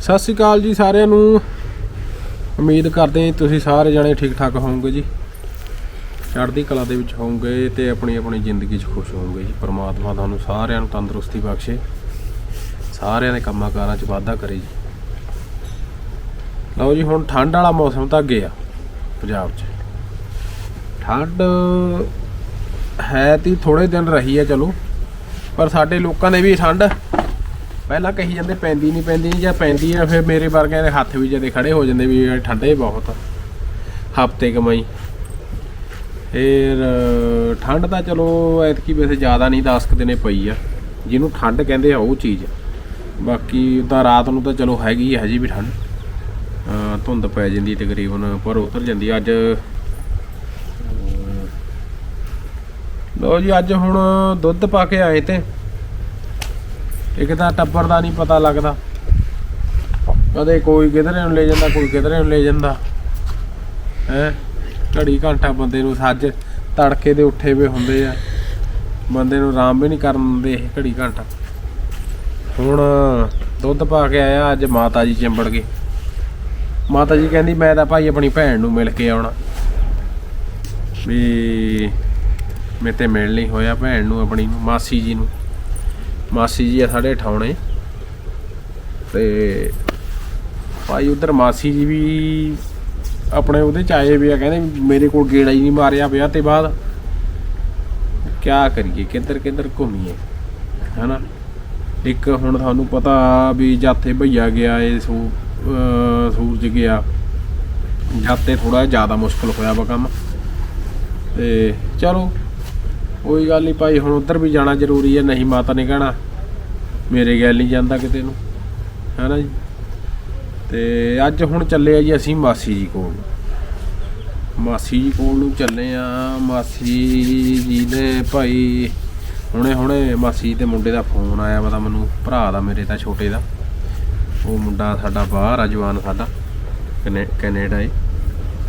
ਸਤਿ ਸ਼੍ਰੀ ਅਕਾਲ ਜੀ ਸਾਰਿਆਂ ਨੂੰ। ਉਮੀਦ ਕਰਦੇ ਹਾਂ ਤੁਸੀਂ ਸਾਰੇ ਜਣੇ ਠੀਕ ਠਾਕ ਹੋਵੋਗੇ ਜੀ। ਚੜ੍ਹਦੀ ਕਲਾ ਦੇ ਵਿੱਚ ਹੋਵੋਗੇ ਤੇ ਆਪਣੀ ਆਪਣੀ ਜ਼ਿੰਦਗੀ 'ਚ ਖੁਸ਼ ਹੋਵੋਗੇ ਜੀ। ਪਰਮਾਤਮਾ ਤੁਹਾਨੂੰ ਸਾਰਿਆਂ ਨੂੰ ਤੰਦਰੁਸਤੀ ਬਖਸ਼ੇ। ਸਾਰਿਆਂ ਦੇ ਕੰਮਾਂ ਕਾਰਾਂ 'ਚ ਵਾਧਾ ਕਰੇ ਜੀ। ਲਓ ਜੀ, ਹੁਣ ਠੰਡ ਵਾਲਾ ਮੌਸਮ ਤਾਂ ਅੱਗੇ ਆ, ਪੰਜਾਬ 'ਚ। ਠੰਡ ਹੈ ਤੀ ਥੋੜੇ ਦਿਨ ਰਹੀ ਹੈ ਚਲੋ। ਪਰ ਸਾਡੇ ਲੋਕਾਂ ਨੇ ਵੀ ਠੰਡ ਪਹਿਲਾਂ ਕਹੀ ਜਾਂਦੇ ਪੈਂਦੀ ਨਹੀਂ ਪੈਂਦੀ ਨਹੀਂ ਜਾਂ ਪੈਂਦੀ ਆ ਫਿਰ ਮੇਰੇ ਵਰਗਿਆਂ ਦੇ ਹੱਥ ਵੀ ਜਦੇ ਖੜੇ ਹੋ ਜਾਂਦੇ ਵੀ ਇਹ ਠੰਡੇ ਬਹੁਤ ਹਫ਼ਤੇ ਕਮਾਈ। ਫਿਰ ਠੰਡ ਤਾਂ ਚਲੋ ਐਤਕੀ ਵੈਸੇ ਜ਼ਿਆਦਾ ਨਹੀਂ 10 ਕੁ ਦਿਨੇ ਪਈ ਆ। ਜਿਹਨੂੰ ਠੰਡ ਕਹਿੰਦੇ ਆ ਉਹ ਚੀਜ਼ ਬਾਕੀ ਤਾਂ ਰਾਤ ਨੂੰ ਤਾਂ ਚਲੋ ਹੈਗੀ ਹੈ ਜੀ ਵੀ ਠੰਡ। ਧੁੰਦ ਪੈ ਜਾਂਦੀ ਤਕਰੀਬਨ ਪਰ ਉਤਰ ਜਾਂਦੀ। ਅੱਜ ਅਹ, ਲਓ ਜੀ ਅੱਜ ਹੁਣ ਦੁੱਧ ਪਾ ਕੇ ਆਏ ਤੇ। ਇੱਕ ਤਾਂ ਟੱਬਰ ਦਾ ਨਹੀਂ ਪਤਾ ਲੱਗਦਾ। ਕਦੇ ਕੋਈ ਕਿਧਰੇ ਨੂੰ ਲੈ ਜਾਂਦਾ, ਕੋਈ ਕਿਧਰੇ ਨੂੰ ਲੈ ਜਾਂਦਾ। ਹੈ? ਘੜੀ ਘੰਟਾ ਬੰਦੇ ਨੂੰ ਸੱਜ ਤੜਕੇ ਦੇ ਉੱਠੇ ਵੇ ਹੁੰਦੇ ਆ। ਬੰਦੇ ਨੂੰ ਆਰਾਮ ਵੀ ਨਹੀਂ ਕਰਨ ਦਿੰਦੇ ਇਹ ਘੜੀ ਘੰਟਾ। ਹੁਣ ਦੁੱਧ ਪਾ ਕੇ ਆਇਆ, ਅੱਜ ਮਾਤਾ ਜੀ ਚਿੰਬੜ ਗਏ। ਮਾਤਾ ਜੀ ਕਹਿੰਦੀ, ਮੈਂ ਤਾਂ ਭਾਈ ਆਪਣੀ ਭੈਣ ਨੂੰ ਮਿਲ ਕੇ ਆਉਣਾ। ਵੀ ਮੇਰੇ ਤੇ ਮਿਲ ਨਹੀਂ ਹੋਇਆ ਭੈਣ ਨੂੰ, ਆਪਣੀ ਨੂੰ, ਮਾਸੀ ਜੀ ਨੂੰ। ਮਾਸੀ ਜੀ ਆ ਸਾਡੇ ਠਾਉਣੇ। ਤੇ ਭਾਈ ਉਧਰ ਮਾਸੀ ਜੀ ਵੀ ਆਪਣੇ ਉਹਦੇ ਚ ਆਏ ਵੀ ਆ, ਕਹਿੰਦੇ ਮੇਰੇ ਕੋਲ ਗੇੜਾ ਹੀ ਨਹੀਂ ਮਾਰਿਆ ਵਿਆਹ ਤੇ ਬਾਅਦ ਕਿਆ ਕਰੀਏ, ਕਿੱਧਰ ਕਿੱਧਰ ਘੁੰਮੀਏ, ਹਨਾ? ਇੱਕ ਹੁਣ ਤੁਹਾਨੂੰ ਪਤਾ ਵੀ ਜਾਤੇ ਭਈਆ ਗਿਆ ਏ ਸੂ ਸੂਰਜ ਗਿਆ। ਜਾਤੇ ਥੋੜਾ ਜ਼ਿਆਦਾ ਮੁਸ਼ਕਲ ਹੋਇਆ ਵਾ ਕੰਮ। ਤੇ ਚਲੋ ਕੋਈ ਗੱਲ ਨਹੀਂ ਭਾਈ, ਹੁਣ ਉੱਧਰ ਵੀ ਜਾਣਾ ਜ਼ਰੂਰੀ ਹੈ, ਨਹੀਂ ਮਾਤਾ ਨੇ ਕਹਿਣਾ। ਮੇਰੇ ਗੱਲ ਨਹੀਂ ਜਾਂਦਾ ਕਿਤੇ ਨੂੰ। ਹੈਨਾ ਜੀ? ਤੇ ਅੱਜ ਹੁਣ ਚੱਲੇ ਆ ਜੀ ਅਸੀਂ ਮਾਸੀ ਜੀ ਕੋਲ। ਮਾਸੀ ਜੀ ਕੋਲ ਨੂੰ ਚੱਲੇ ਆ। ਮਾਸੀ ਜੀ ਨੇ ਭਾਈ, ਹੁਣੇ ਹੁਣੇ ਮਾਸੀ ਤੇ ਮੁੰਡੇ ਦਾ ਫੋਨ ਆਇਆ ਪਤਾ ਮੈਨੂੰ, ਭਰਾ ਦਾ ਮੇਰੇ ਤਾਂ ਛੋਟੇ ਦਾ। ਉਹ ਮੁੰਡਾ ਸਾਡਾ ਬਾਹਰ ਆ, ਜਵਾਨ ਸਾਡਾ, ਕਨੇ- ਕੈਨੇਡਾ ਏ।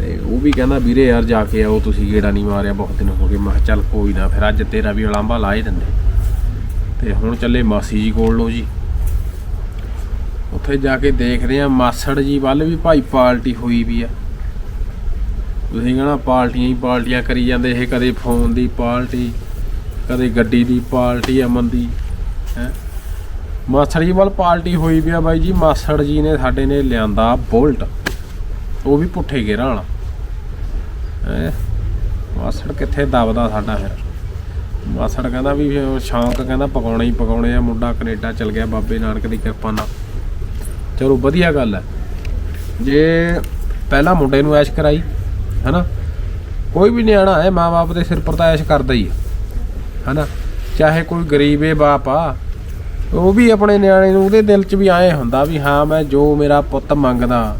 ਤੇ ਉਹ ਵੀ ਕਹਿੰਦਾ, ਵੀਰੇ ਯਾਰ ਜਾ ਕੇ ਆਓ, ਤੁਸੀਂ ਗੇੜਾ ਨਹੀਂ ਮਾਰਿਆ, ਬਹੁਤ ਦਿਨ ਹੋ ਗਏ। ਮੈਂ ਕਿਹਾ, ਚੱਲ ਕੋਈ ਨਾ, ਫਿਰ ਅੱਜ ਤੇਰਾ ਵੀ ਉਲਾਂਭਾ ਲਾ ਹੀ ਦਿੰਦੇ। ਤੇ ਹੁਣ ਚੱਲੇ ਮਾਸੀ ਜੀ ਕੋਲ ਨੂੰ ਜੀ। ਉੱਥੇ ਜਾ ਕੇ ਦੇਖਦੇ ਆ ਮਾਸੜ ਜੀ ਵੱਲ ਵੀ ਭਾਈ ਪਾਰਟੀ ਹੋਈ ਵੀ ਆ। ਤੁਸੀਂ ਕਹਣਾ ਪਾਰਟੀਆਂ ਹੀ ਪਾਰਟੀਆਂ ਕਰੀ ਜਾਂਦੇ, ਇਹ ਕਦੇ ਫੋਨ ਦੀ ਪਾਰਟੀ ਕਦੇ ਗੱਡੀ ਦੀ ਪਾਰਟੀ ਅਮਨ ਦੀ, ਹੈ। ਮਾਸੜ ਜੀ ਵੱਲ ਪਾਰਟੀ ਹੋਈ ਵੀ ਆ ਬਾਈ ਜੀ, ਮਾਸੜ ਜੀ ਨੇ ਸਾਡੇ ਨੇ ਲਿਆਂਦਾ ਬੋਲਟ। ਉਹ ਵੀ ਪੁੱਠੇ ਗੇਰਾਂ ਵਾਲਾ। ਹੈ? ਮਾਸੜ ਕਿੱਥੇ ਦਬਦਾ ਸਾਡਾ ਫਿਰ? ਮਾਸੜ ਕਹਿੰਦਾ ਵੀ ਸ਼ੌਂਕ ਕਹਿੰਦਾ ਪਕਾਉਣੇ ਹੀ ਪਕਾਉਣੇ ਆ, ਮੁੰਡਾ ਕੈਨੇਡਾ ਚਲ ਗਿਆ ਬਾਬੇ ਨਾਨਕ ਦੀ ਕਿਰਪਾ ਨਾਲ। ਚਲੋ ਵਧੀਆ ਗੱਲ ਹੈ। ਜੇ ਪਹਿਲਾਂ ਮੁੰਡੇ ਨੂੰ ਐਸ਼ ਕਰਾਈ, ਹੈਨਾ? ਕੋਈ ਵੀ ਨਿਆਣਾ ਹੈ, ਮਾਂ-ਬਾਪ ਦੇ ਸਿਰ ਪਰ ਤਾਂ ਐਸ਼ ਕਰਦਾ ਹੀ ਹੈ, ਹੈਨਾ? ਚਾਹੇ ਕੋਈ ਗਰੀਬ ਹੈ ਬਾਪ ਆ, ਉਹ ਵੀ ਆਪਣੇ ਨਿਆਣੇ ਨੂੰ ਉਹਦੇ ਦਿਲ 'ਚ ਵੀ ਆਏ ਹੁੰਦਾ ਵੀ ਹਾਂ, ਮੈਂ ਜੋ ਮੇਰਾ ਪੁੱਤ ਮੰਗਦਾ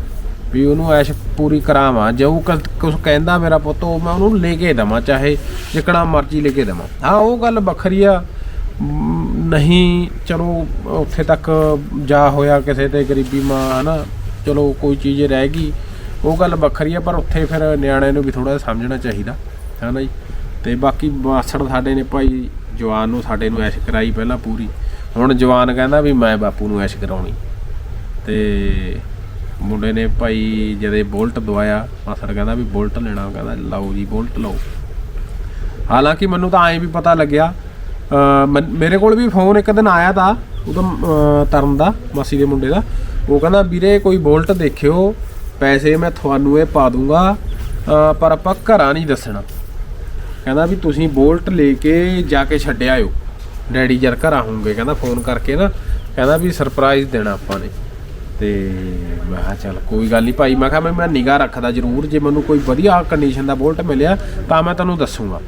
ਵੀ ਉਹਨੂੰ ਐਸ਼ ਪੂਰੀ ਕਰਾਵਾਂ। ਜੋ ਕੁਝ ਕਹਿੰਦਾ ਮੇਰਾ ਪੁੱਤ, ਉਹ ਮੈਂ ਉਹਨੂੰ ਲੈ ਕੇ ਦੇਵਾਂ, ਚਾਹੇ ਜਿਕਣਾ ਮਰਜ਼ੀ ਲੈ ਕੇ ਦੇਵਾਂ। ਹਾਂ, ਉਹ ਗੱਲ ਵੱਖਰੀ ਆ। ਨਹੀਂ, ਚਲੋ, ਉੱਥੇ ਤੱਕ ਜਾ ਹੋਇਆ ਕਿਸੇ ਤੇ ਗਰੀਬੀ ਮਾਂ, ਹਨਾ? ਚਲੋ, ਕੋਈ ਚੀਜ਼ ਰਹਿ ਗਈ। ਉਹ ਗੱਲ ਵੱਖਰੀ ਆ, ਪਰ ਉੱਥੇ ਫਿਰ ਨਿਆਣੇ ਨੂੰ ਵੀ ਥੋੜਾ ਸਮਝਣਾ ਚਾਹੀਦਾ। ਹੈ ਨਾ ਜੀ? ਤੇ ਬਾਕੀ ਮਾਸੜ ਸਾਡੇ ਨੇ ਭਾਈ, ਜਵਾਨ ਨੂੰ ਸਾਡੇ ਨੂੰ ਐਸ਼ ਕਰਾਈ ਪਹਿਲਾਂ ਪੂਰੀ। ਹੁਣ ਜਵਾਨ ਕਹਿੰਦਾ ਵੀ ਮੈਂ ਬਾਪੂ ਨੂੰ ਐਸ਼ ਕਰਾਉਣੀ। ਤੇ ਮੁੰਡੇ ਨੇ ਭਾਈ ਜਦੇ ਬੋਲਟ ਦਵਾਇਆ, ਮਾਸੜ ਕਹਿੰਦਾ ਵੀ ਬੋਲਟ ਲੈਣਾ ਕਹਿੰਦਾ ਲਓ ਜੀ ਬੋਲਟ ਲਓ। ਹਾਲਾਂਕਿ ਮੈਨੂੰ ਤਾਂ ਐਂ ਵੀ ਪਤਾ ਲੱਗਿਆ, ਅਹ ਮੇਰੇ ਕੋਲ ਵੀ ਫੋਨ ਇੱਕ ਦਿਨ ਆਇਆ ਤਾਂ ਉਦੋਂ ਤਰਨ ਦਾ, ਮਾਸੀ ਦੇ ਮੁੰਡੇ ਦਾ, ਉਹ ਕਹਿੰਦਾ, ਵੀਰੇ ਕੋਈ ਬੋਲਟ ਦੇਖਿਓ, ਪੈਸੇ ਮੈਂ ਤੁਹਾਨੂੰ ਇਹ ਪਾ ਦੂੰਗਾ ਪਰ ਆਪਾਂ ਘਰਾਂ ਨਹੀਂ ਦੱਸਣਾ। ਕਹਿੰਦਾ ਵੀ ਤੁਸੀਂ ਬੋਲਟ ਲੈ ਕੇ ਜਾ ਕੇ ਛੱਡਿਆ ਆਇਓ। ਡੈਡੀ ਜਰ ਘਰਾਂ ਹੋਣਗੇ, ਕਹਿੰਦਾ ਫੋਨ ਕਰਕੇ ਨਾ, ਕਹਿੰਦਾ ਵੀ ਸਰਪ੍ਰਾਈਜ਼ ਦੇਣਾ ਆਪਾਂ ਨੇ। ਤੇ ਮੈਂ ਕਿਹਾ ਚੱਲ ਕੋਈ ਗੱਲ ਨਹੀਂ ਭਾਈ ਮੈਂ ਕਿਹਾ ਮੈਂ ਮੈਂ ਨਿਗਾਹ ਰੱਖਦਾ ਜ਼ਰੂਰ ਜੇ ਮੈਨੂੰ ਕੋਈ ਵਧੀਆ ਕੰਡੀਸ਼ਨ ਦਾ ਬੋਲਟ ਮਿਲਿਆ ਤਾਂ ਮੈਂ ਤੁਹਾਨੂੰ ਦੱਸੂਗਾ।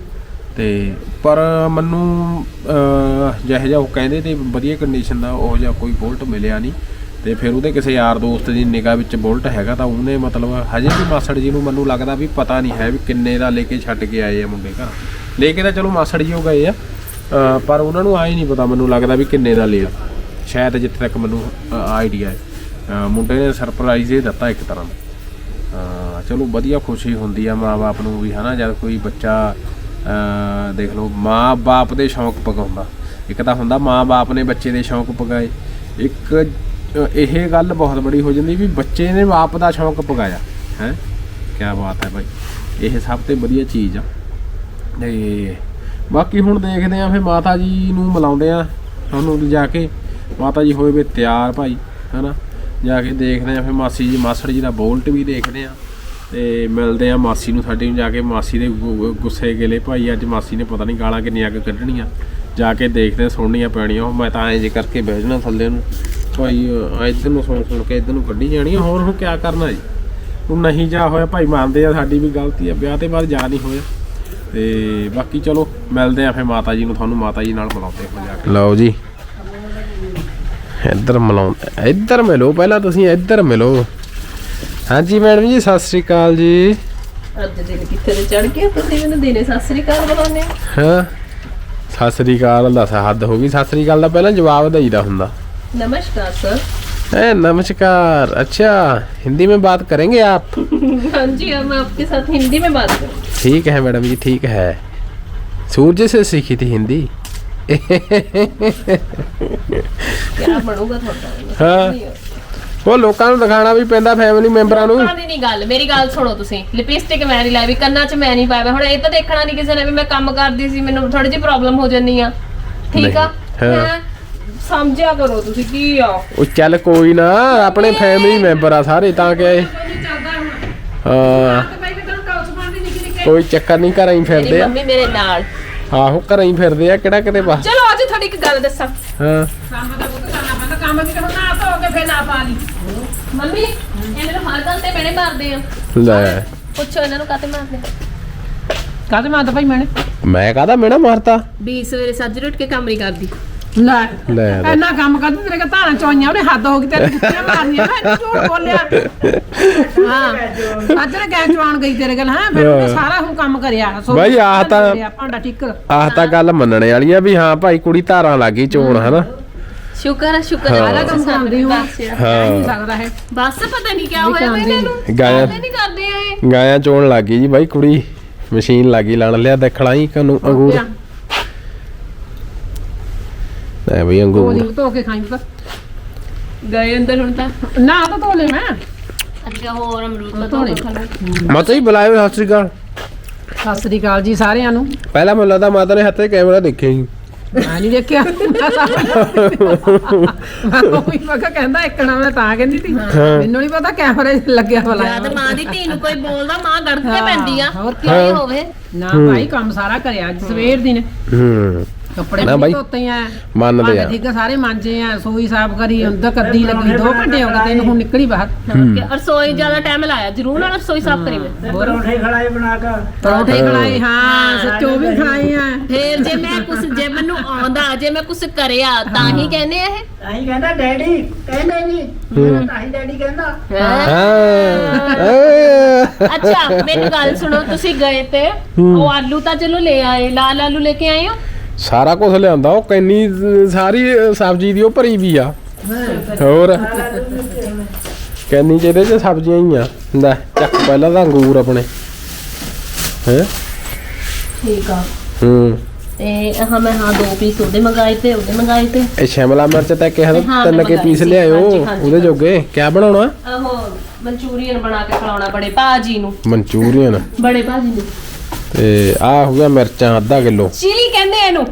ਤੇ ਪਰ ਮੈਨੂੰ ਅਹ, ਜਿਹੋ ਜਿਹਾ ਉਹ ਕਹਿੰਦੇ ਤੇ ਵਧੀਆ ਕੰਡੀਸ਼ਨ ਦਾ ਉਹ ਜਿਹਾ ਕੋਈ ਬੋਲਟ ਮਿਲਿਆ ਨਹੀਂ ਤੇ ਫਿਰ ਉਹਦੇ ਕਿਸੇ ਯਾਰ ਦੋਸਤ ਦੀ ਨਿਗਾਹ ਵਿੱਚ ਬੋਲਟ ਹੈਗਾ ਤਾਂ ਉਹਨੇ ਮਤਲਬ ਹਜੇ ਵੀ ਮਾਸੜ ਜੀ ਨੂੰ ਮੈਨੂੰ ਲੱਗਦਾ ਵੀ ਪਤਾ ਨਹੀਂ ਹੈ ਵੀ ਕਿੰਨੇ ਦਾ ਲੈ ਕੇ ਛੱਡ ਕੇ ਆਏ ਆ ਮੁੰਡੇ ਘਰ। ਲੈ ਕੇ ਤਾਂ ਚਲੋ ਮਾਸੜ ਜੀ ਉਹ ਗਏ ਆ ਅਹ, ਪਰ ਉਹਨਾਂ ਨੂੰ ਆਏ ਨਹੀਂ ਪਤਾ ਮੈਨੂੰ ਲੱਗਦਾ ਵੀ ਕਿੰਨੇ ਦਾ ਲਿਆ। ਸ਼ਾਇਦ ਜਿੱਥੇ ਤੱਕ ਮੈਨੂੰ ਆਈਡੀਆ ਹੈ। ਮੁੰਡੇ ਨੇ ਸਰਪ੍ਰਾਈਜ਼ ਇਹ ਦਿੱਤਾ ਇੱਕ ਤਰ੍ਹਾਂ ਦਾ। ਚਲੋ ਵਧੀਆ ਖੁਸ਼ੀ ਹੁੰਦੀ ਆ ਮਾਂ-ਬਾਪ ਨੂੰ ਵੀ, ਹਨਾ? ਜਦ ਕੋਈ ਬੱਚਾ ਦੇਖ ਲਓ, ਮਾਂ-ਬਾਪ ਦੇ ਸ਼ੌਂਕ ਪਗਾਉਂਦਾ ਇੱਕ ਤਾਂ ਹੁੰਦਾ ਮਾਂ-ਬਾਪ ਨੇ ਬੱਚੇ ਦੇ ਸ਼ੌਂਕ ਪਗਾਏ ਇੱਕ ਇਹ ਗੱਲ ਬਹੁਤ ਬੜੀ ਹੋ ਜਾਂਦੀ ਵੀ ਬੱਚੇ ਨੇ ਆਪ ਦਾ ਸ਼ੌਂਕ ਪਗਾਇਆ ਹੈ? ਕੀ ਬਾਤ ਹੈ ਭਾਈ ਇਹ ਸਭ ਤੋਂ ਵਧੀਆ ਚੀਜ਼ ਆ। ਤੇ ਬਾਕੀ ਹੁਣ ਦੇਖਦੇ ਆ, ਫਿਰ ਮਾਤਾ ਜੀ ਨੂੰ ਮਿਲਾਉਂਦੇ ਆ। ਤੁਹਾਨੂੰ ਜਾ ਕੇ ਮਾਤਾ ਜੀ ਹੋਏ ਵੇ ਤਿਆਰ ਭਾਈ, ਹਨਾ? ਜਾ ਕੇ ਦੇਖਦੇ ਆ, ਫਿਰ ਮਾਸੀ ਜੀ, ਮਾਸੜ ਜੀ ਦਾ ਬੋਲਟ ਵੀ ਦੇਖਦੇ ਆ। ਤੇ ਮਿਲਦੇ ਆ ਮਾਸੀ ਨੂੰ ਸਾਡੀ ਨੂੰ ਜਾ ਕੇ, ਮਾਸੀ ਦੇ ਗੁ- ਗੁੱਸੇ ਗਿਲੇ ਭਾਈ ਅੱਜ ਮਾਸੀ ਨੇ ਪਤਾ ਨਹੀਂ ਗਾਲਾਂ ਕਿੰਨੀਆਂ ਕੁ ਕੱਢਣੀਆਂ। ਜਾ ਕੇ ਦੇਖਦੇ ਆ, ਸੁਣਨੀਆਂ ਪੈਣੀਆਂ, ਉਹ ਮੈਂ ਤਾਂ ਐਂ ਜੇ ਕਰਕੇ ਬਹਿ ਜਾਣਾ ਥੱਲੇ ਨੂੰ। ਭਾਈ ਇੱਧਰ ਨੂੰ ਸੁਣ ਸੁਣ ਕੇ ਇੱਧਰ ਨੂੰ ਕੱਢੀ ਜਾਣੀਆਂ ਹੋਰ ਹੁਣ ਕੀ ਕਰਨਾ ਜੀ? ਹੁਣ ਨਹੀਂ ਜਾ ਹੋਇਆ, ਭਾਈ ਮੰਨਦੇ ਆ ਸਾਡੀ ਵੀ ਗਲਤੀ ਆ, ਵਿਆਹ ਤੇ ਬਾਅਦ ਜਾ ਨਹੀਂ ਹੋਇਆ। ਤੇ ਬਾਕੀ ਚਲੋ, ਮਿਲਦੇ ਆ ਫਿਰ ਮਾਤਾ ਜੀ ਨੂੰ, ਤੁਹਾਨੂੰ ਮਾਤਾ ਜੀ ਨਾਲ ਮਿਲਾਉਂਦੇ ਹੋ ਜਾ ਕੇ। ਲਓ ਜੀ। ਇੱਧਰ ਮਿਲਾਉਂਦੇ ਇੱਧਰ ਮਿਲੋ ਪਹਿਲਾਂ ਤੁਸੀਂ ਇੱਧਰ ਮਿਲੋ ਹਾਂਜੀ ਮੈਡਮ ਜੀ ਸਤਿ ਸ੍ਰੀ ਅਕਾਲ ਜੀ ਅੱਜ ਦਿਨ ਕਿੱਥੇ ਤੇ ਚੜ ਗਿਆ ਤੁਸੀਂ ਮੈਨੂੰ ਦਿਨੇ ਸਤਿ ਸ੍ਰੀ ਅਕਾਲ ਬੁਲਾਉਂਦੇ ਹੋ ਹਾਂ ਸਤਿ ਸ੍ਰੀ ਅਕਾਲ ਦਾ ਹੱਦ ਹੋ ਗਈ ਸਤਿ ਸ੍ਰੀ ਅਕਾਲ ਦਾ ਪਹਿਲਾਂ ਜਵਾਬ ਦੇਈਦਾ ਹੁੰਦਾ नमस्कार सर है नमस्कार अच्छा हिंदी में बात करेंगे आप हाँ जी हम आपके साथ हिंदी में बात करें ठीक है मैडम जी ठीक है सूर्य से सीखी थी हिंदी क्या ਬਣੂਗਾ ਤੁਹਾਡਾ ਹਾਂ। ਉਹ ਲੋਕਾਂ ਨੂੰ ਦਿਖਾਣਾ ਵੀ ਪੈਂਦਾ ਫੈਮਿਲੀ ਮੈਂਬਰਾਂ ਨੂੰ। ਲੋਕਾਂ ਦੀ ਨਹੀਂ ਗੱਲ ਮੇਰੀ ਗੱਲ ਸੁਣੋ ਤੁਸੀਂ। ਲਿਪਸਟਿਕ ਮੈਂ ਨਹੀਂ ਲਾਈ ਵੀ ਕੰਨਾਂ 'ਚ ਮੈਂ ਨਹੀਂ ਪਾਇਆ ਹੁਣ ਇਹ ਤਾਂ ਦੇਖਣਾ ਨਹੀਂ ਕਿਸੇ ਨੇ ਵੀ ਮੈਂ ਕੰਮ ਕਰਦੀ ਸੀ ਮੈਨੂੰ ਥੋੜੀ ਜਿਹੀ ਪ੍ਰੋਬਲਮ ਹੋ ਜੰਨੀ ਆ। ਠੀਕ ਆ? ਹਾਂ। ਸਮਝਿਆ ਕਰੋ ਤੁਸੀਂ ਕੀ ਆ? ਉਹ ਚੱਲ ਕੋਈ ਨਾ ਆਪਣੇ ਫੈਮਿਲੀ ਮੈਂਬਰ ਆ ਸਾਰੇ ਤਾਂ ਕਿ ਹਾਂ। ਕੋਈ ਚੱਕਰ ਨਹੀਂ ਘਰਾਂ ਹੀ ਫਿਰਦੇ ਆ। ਮੰਮੀ ਮੇਰੇ ਨਾਲ। ਆਹੋ ਘਰਾਂ ਹੀ ਫਿਰਦੇ ਆ ਕਿਹੜਾ ਕਿਤੇ ਬਸ। ਚਲੋ ਅੱਜ ਤੁਹਾਡੀ ਇੱਕ ਗੱਲ ਦੱਸਾਂ। ਹਾਂ। ਮੰਮੀ ਇਹਨਾਂ ਨੂੰ ਹਰ ਗੱਲ ਤੇ ਮੈਨੇ ਮਾਰਦੇ ਆ। ਲੈ। ਪੁੱਛੋ ਇਹਨਾਂ ਨੂੰ ਕਾਤੇ ਮਾਰਦੇ ਕਾਹਦੇ ਮਾਰਦਾ ਭਾਈ ਮੈਨੇ? ਮੈਂ ਕਾਹਦਾ ਮੇਣਾ ਮਾਰਤਾ? ਵੀ ਸਵੇਰੇ ਸੱਜ ਉੱਠ ਕੇ ਕੰਮ ਨਹੀਂ ਕਰਦੀ। ਲੈ। ਲੈ ਲੈ। ਇੰਨਾ ਕੰਮ ਕਰਦੀ ਤੇਰੇ ਕੋ ਧਾਰਾਂ ਚੋਈਆਂ ਉਹਨੇ ਹੱਦ ਹੋ ਗਈ ਤੇਰੇ ਕੁੱਤੀਆਂ ਮਾਰਨੀਆਂ ਮੈਂ ਝੂਠ ਬੋਲਿਆ। ਹਾਂ। ਅੱਜ ਨਾ ਗੈਸ ਚਵਾਉਣ ਗਈ ਤੇਰੇ ਕੋਲ ਹਾਂ। ਫਿਰ ਉਹਨੇ ਸਾਰਾ ਹੁਣ ਕੰਮ ਕਰਿਆ। ਸੋ ਬਾਈ, ਆਹ ਤਾਂ- ਕਰਿਆ, ਭਾਂਡਾ ਠੀਕ। ਆਹ ਤਾਂ ਗੱਲ ਮੰਨਣੇ ਵਾਲੀ ਆ ਵੀ ਹਾਂ ਭਾਈ ਕੁੜੀ ਧਾਰਾਂ ਲੱਗੀ ਚੋਣ ਹਨਾ? ਸ਼ੁਕਰ ਹੈ ਸ਼ੁਕਰ ਹਾਂ। ਹੈ ਸਾਰਾ ਕੰਮ ਕਰਾਉਂਦੀ ਹੂੰ। ਬਸ ਨਹੀਂ ਹਾਂ। ਸਕਦਾ ਹੈ ਬਸ ਪਤਾ ਨਹੀਂ ਕਿਆ ਹੋਇਆ ਇਹਨਾਂ ਨੂੰ। ਗਾਇਆ ਕਰਦੇ ਨਹੀਂ ਕਰਦੇ ਆ ਇਹ। ਗਾਇਆ ਚੋਣ ਲੱਗੀ ਜੀ ਬਾਈ ਕੁੜੀ ਮਸ਼ੀਨ ਲੱਗੀ ਲਾਣ ਲਿਆ ਦੇਖਣਾ ਹੀ ਕਨੂੰ ਅੰਗੂਰ। ਲੈ ਬਈ ਅੰਗੂਰ। ਗੋਲੀ ਧੋ ਕੇ ਖਾਈ ਪੁੱਤ। ਗਏ ਅੰਦਰ ਹੁਣ ਤਾਂ। ਨਾ ਤਾਂ ਧੋ ਲੈ ਮੈਂ। ਅੱਛਾ ਹੋਰ ਅਮਰੂਦ ਦਾ ਧੋਣੇ। ਮਾਤਾ ਜੀ ਬੁਲਾਇਓ ਸਤਿ ਸ੍ਰੀ ਅਕਾਲ। ਸਤਿ ਸ੍ਰੀ ਅਕਾਲ ਜੀ ਸਾਰਿਆਂ ਨੂੰ। ਪਹਿਲਾਂ ਮੈਨੂੰ ਲੱਗਦਾ ਮਾਤਾ ਨੇ ਹੱਥੇ ਕੈਮਰਾ ਦੇਖਿਆ ਸੀ ਮੈਂ ਨਹੀਂ ਦੇਖਿਆ। ਕੋਈ ਮਗਾ ਕਹਿੰਦਾ ਇੱਕਣਾ ਮੈਂ ਤਾਂ ਕਹਿੰਦੀ ਸੀ। ਮੈਨੂੰ ਨਹੀਂ ਪਤਾ ਕੈਮਰੇ ਲੱਗਿਆ ਭਲਾ ਜਦ ਮਾਂ ਦੀ ਧੀ ਨੂੰ ਕੋਈ ਬੋਲਦਾ ਮਾਂ ਗੜਕ ਕੇ ਪੈਂਦੀ ਆ। ਹੋਰ ਕੀ ਕੀ ਹੋਵੇ। ਨਾ ਭਾਈ ਕੰਮ ਸਾਰਾ ਕਰਿਆ ਅੱਜ ਸਵੇਰ ਦੀ ਨੇ। ਹੂੰ। ਕੱਪੜੇ ਨਾ ਵੀ ਬਾਈ, ਧੋਤੇ ਆ। ਮੰਨਦੇ ਆ। ਠੀਕ ਆ ਸਾਰੇ ਮਾਂਜੇ ਆ ਸੋਈ ਸਾਫ਼ ਕਰੀ ਅੰਦਰ ਕੱਦੀ ਲੱਗੀ 2 ਘੰਟੇ ਹੋ ਗਏ ਤੈਨੂੰ ਹੁਣ ਨਿਕਲੀ ਬਾਹਰ। ਕਿ ਰਸੋਈ ਜ਼ਿਆਦਾ ਟਾਈਮ ਲਾਇਆ ਜ਼ਰੂਰ ਨਾਲ ਰਸੋਈ ਸਾਫ਼ ਕਰੀ ਮੈਂ ਪਰੌਂਠੇ ਖਲਾਏ ਹਾਂ। ਸੱਚੋ ਵੀ ਖਲਾਏ ਆ। ਫੇਰ ਜੇ ਮੈਂ ਕੁਛ ਜੇ ਮੈਨੂੰ ਆਉਂਦਾ ਜੇ ਮੈਂ ਕੁਛ ਕਰਿਆ ਤਾਂ ਹੀ ਕਹਿੰਦੇ ਆ ਇਹ। ਅਸੀਂ ਕਹਿੰਦਾ ਡੈਡੀ ਕਹਿੰਦੇ ਨਹੀਂ ਮੇਰਾ ਤਾਂ ਹੀ ਡੈਡੀ ਕਹਿੰਦਾ। ਹੈਂ? ਹਾਂ। ਅੱਛਾ ਮੈਨੂੰ ਗੱਲ ਸੁਣੋ ਤੁਸੀਂ ਗਏ ਤੇ ਉਹ ਆਲੂ ਤਾਂ ਚਲੋ ਲੈ ਆਏ ਲਾਲ ਆਲੂ ਲੈ ਕੇ ਆਏ ਹੋ? ਸਾਰਾ ਕੁਝ ਲਿਆਂਦਾ ਉਹ ਕੈਨੀ ਸਾਰੀ ਸਬਜ਼ੀ ਦੀ ਉਹ ਭਰੀ ਵੀ ਆ। ਹੋਰ? ਕੈਨੀ ਚ ਇਹਦੇ ਚ ਸਬਜ਼ੀਆਂ ਹੀ ਆ। ਲੈ ਚੱਕ ਪਹਿਲਾਂ ਤਾਂ ਅੰਗੂਰ ਆਪਣੇ। ਹੈ? ਠੀਕ ਆ। ਹੂੰ। ਤੇ ਹਾਂ ਮੈਂ ਹਾਂ ਦੋ ਪੀਸ ਉਹਦੇ ਮੰਗਾਏ ਤੇ ਉਹਦੇ ਮੰਗਾਏ ਤੇ। ਇਹ ਸ਼ਿਮਲਾ ਮਿਰਚ ਤਾਂ ਕਿਹਾ ਹਾਂ, ਤਿੰਨ ਕੇ ਮੰਗਾਈ ਪੀਸ ਸੀ। ਲਿਆਇਓ ਹਾਂਜੀ, ਹਾਂਜੀ, ਉਹਦੇ ਜੋਗੇ। ਕਿਆ ਬਣਾਉਣਾ? ਆਹੋ ਮਨਚੂਰੀਅਨ ਬਣਾ ਕੇ ਖਿਲਾਉਣਾ ਬੜੇ ਭਾਜੀ ਨੂੰ। ਮਨਚੂਰੀਅਨ। ਬੜੇ ਭਾਜੀ ਨੂੰ। ਤੇ ਆ ਹੋ ਗਿਆ ਮਿਰਚਾਂ ਅੱਧਾ ਕਿਲੋ ਚਿਲੀ ਕਹਿੰਦੇ ਆ ਇਹਨੂੰ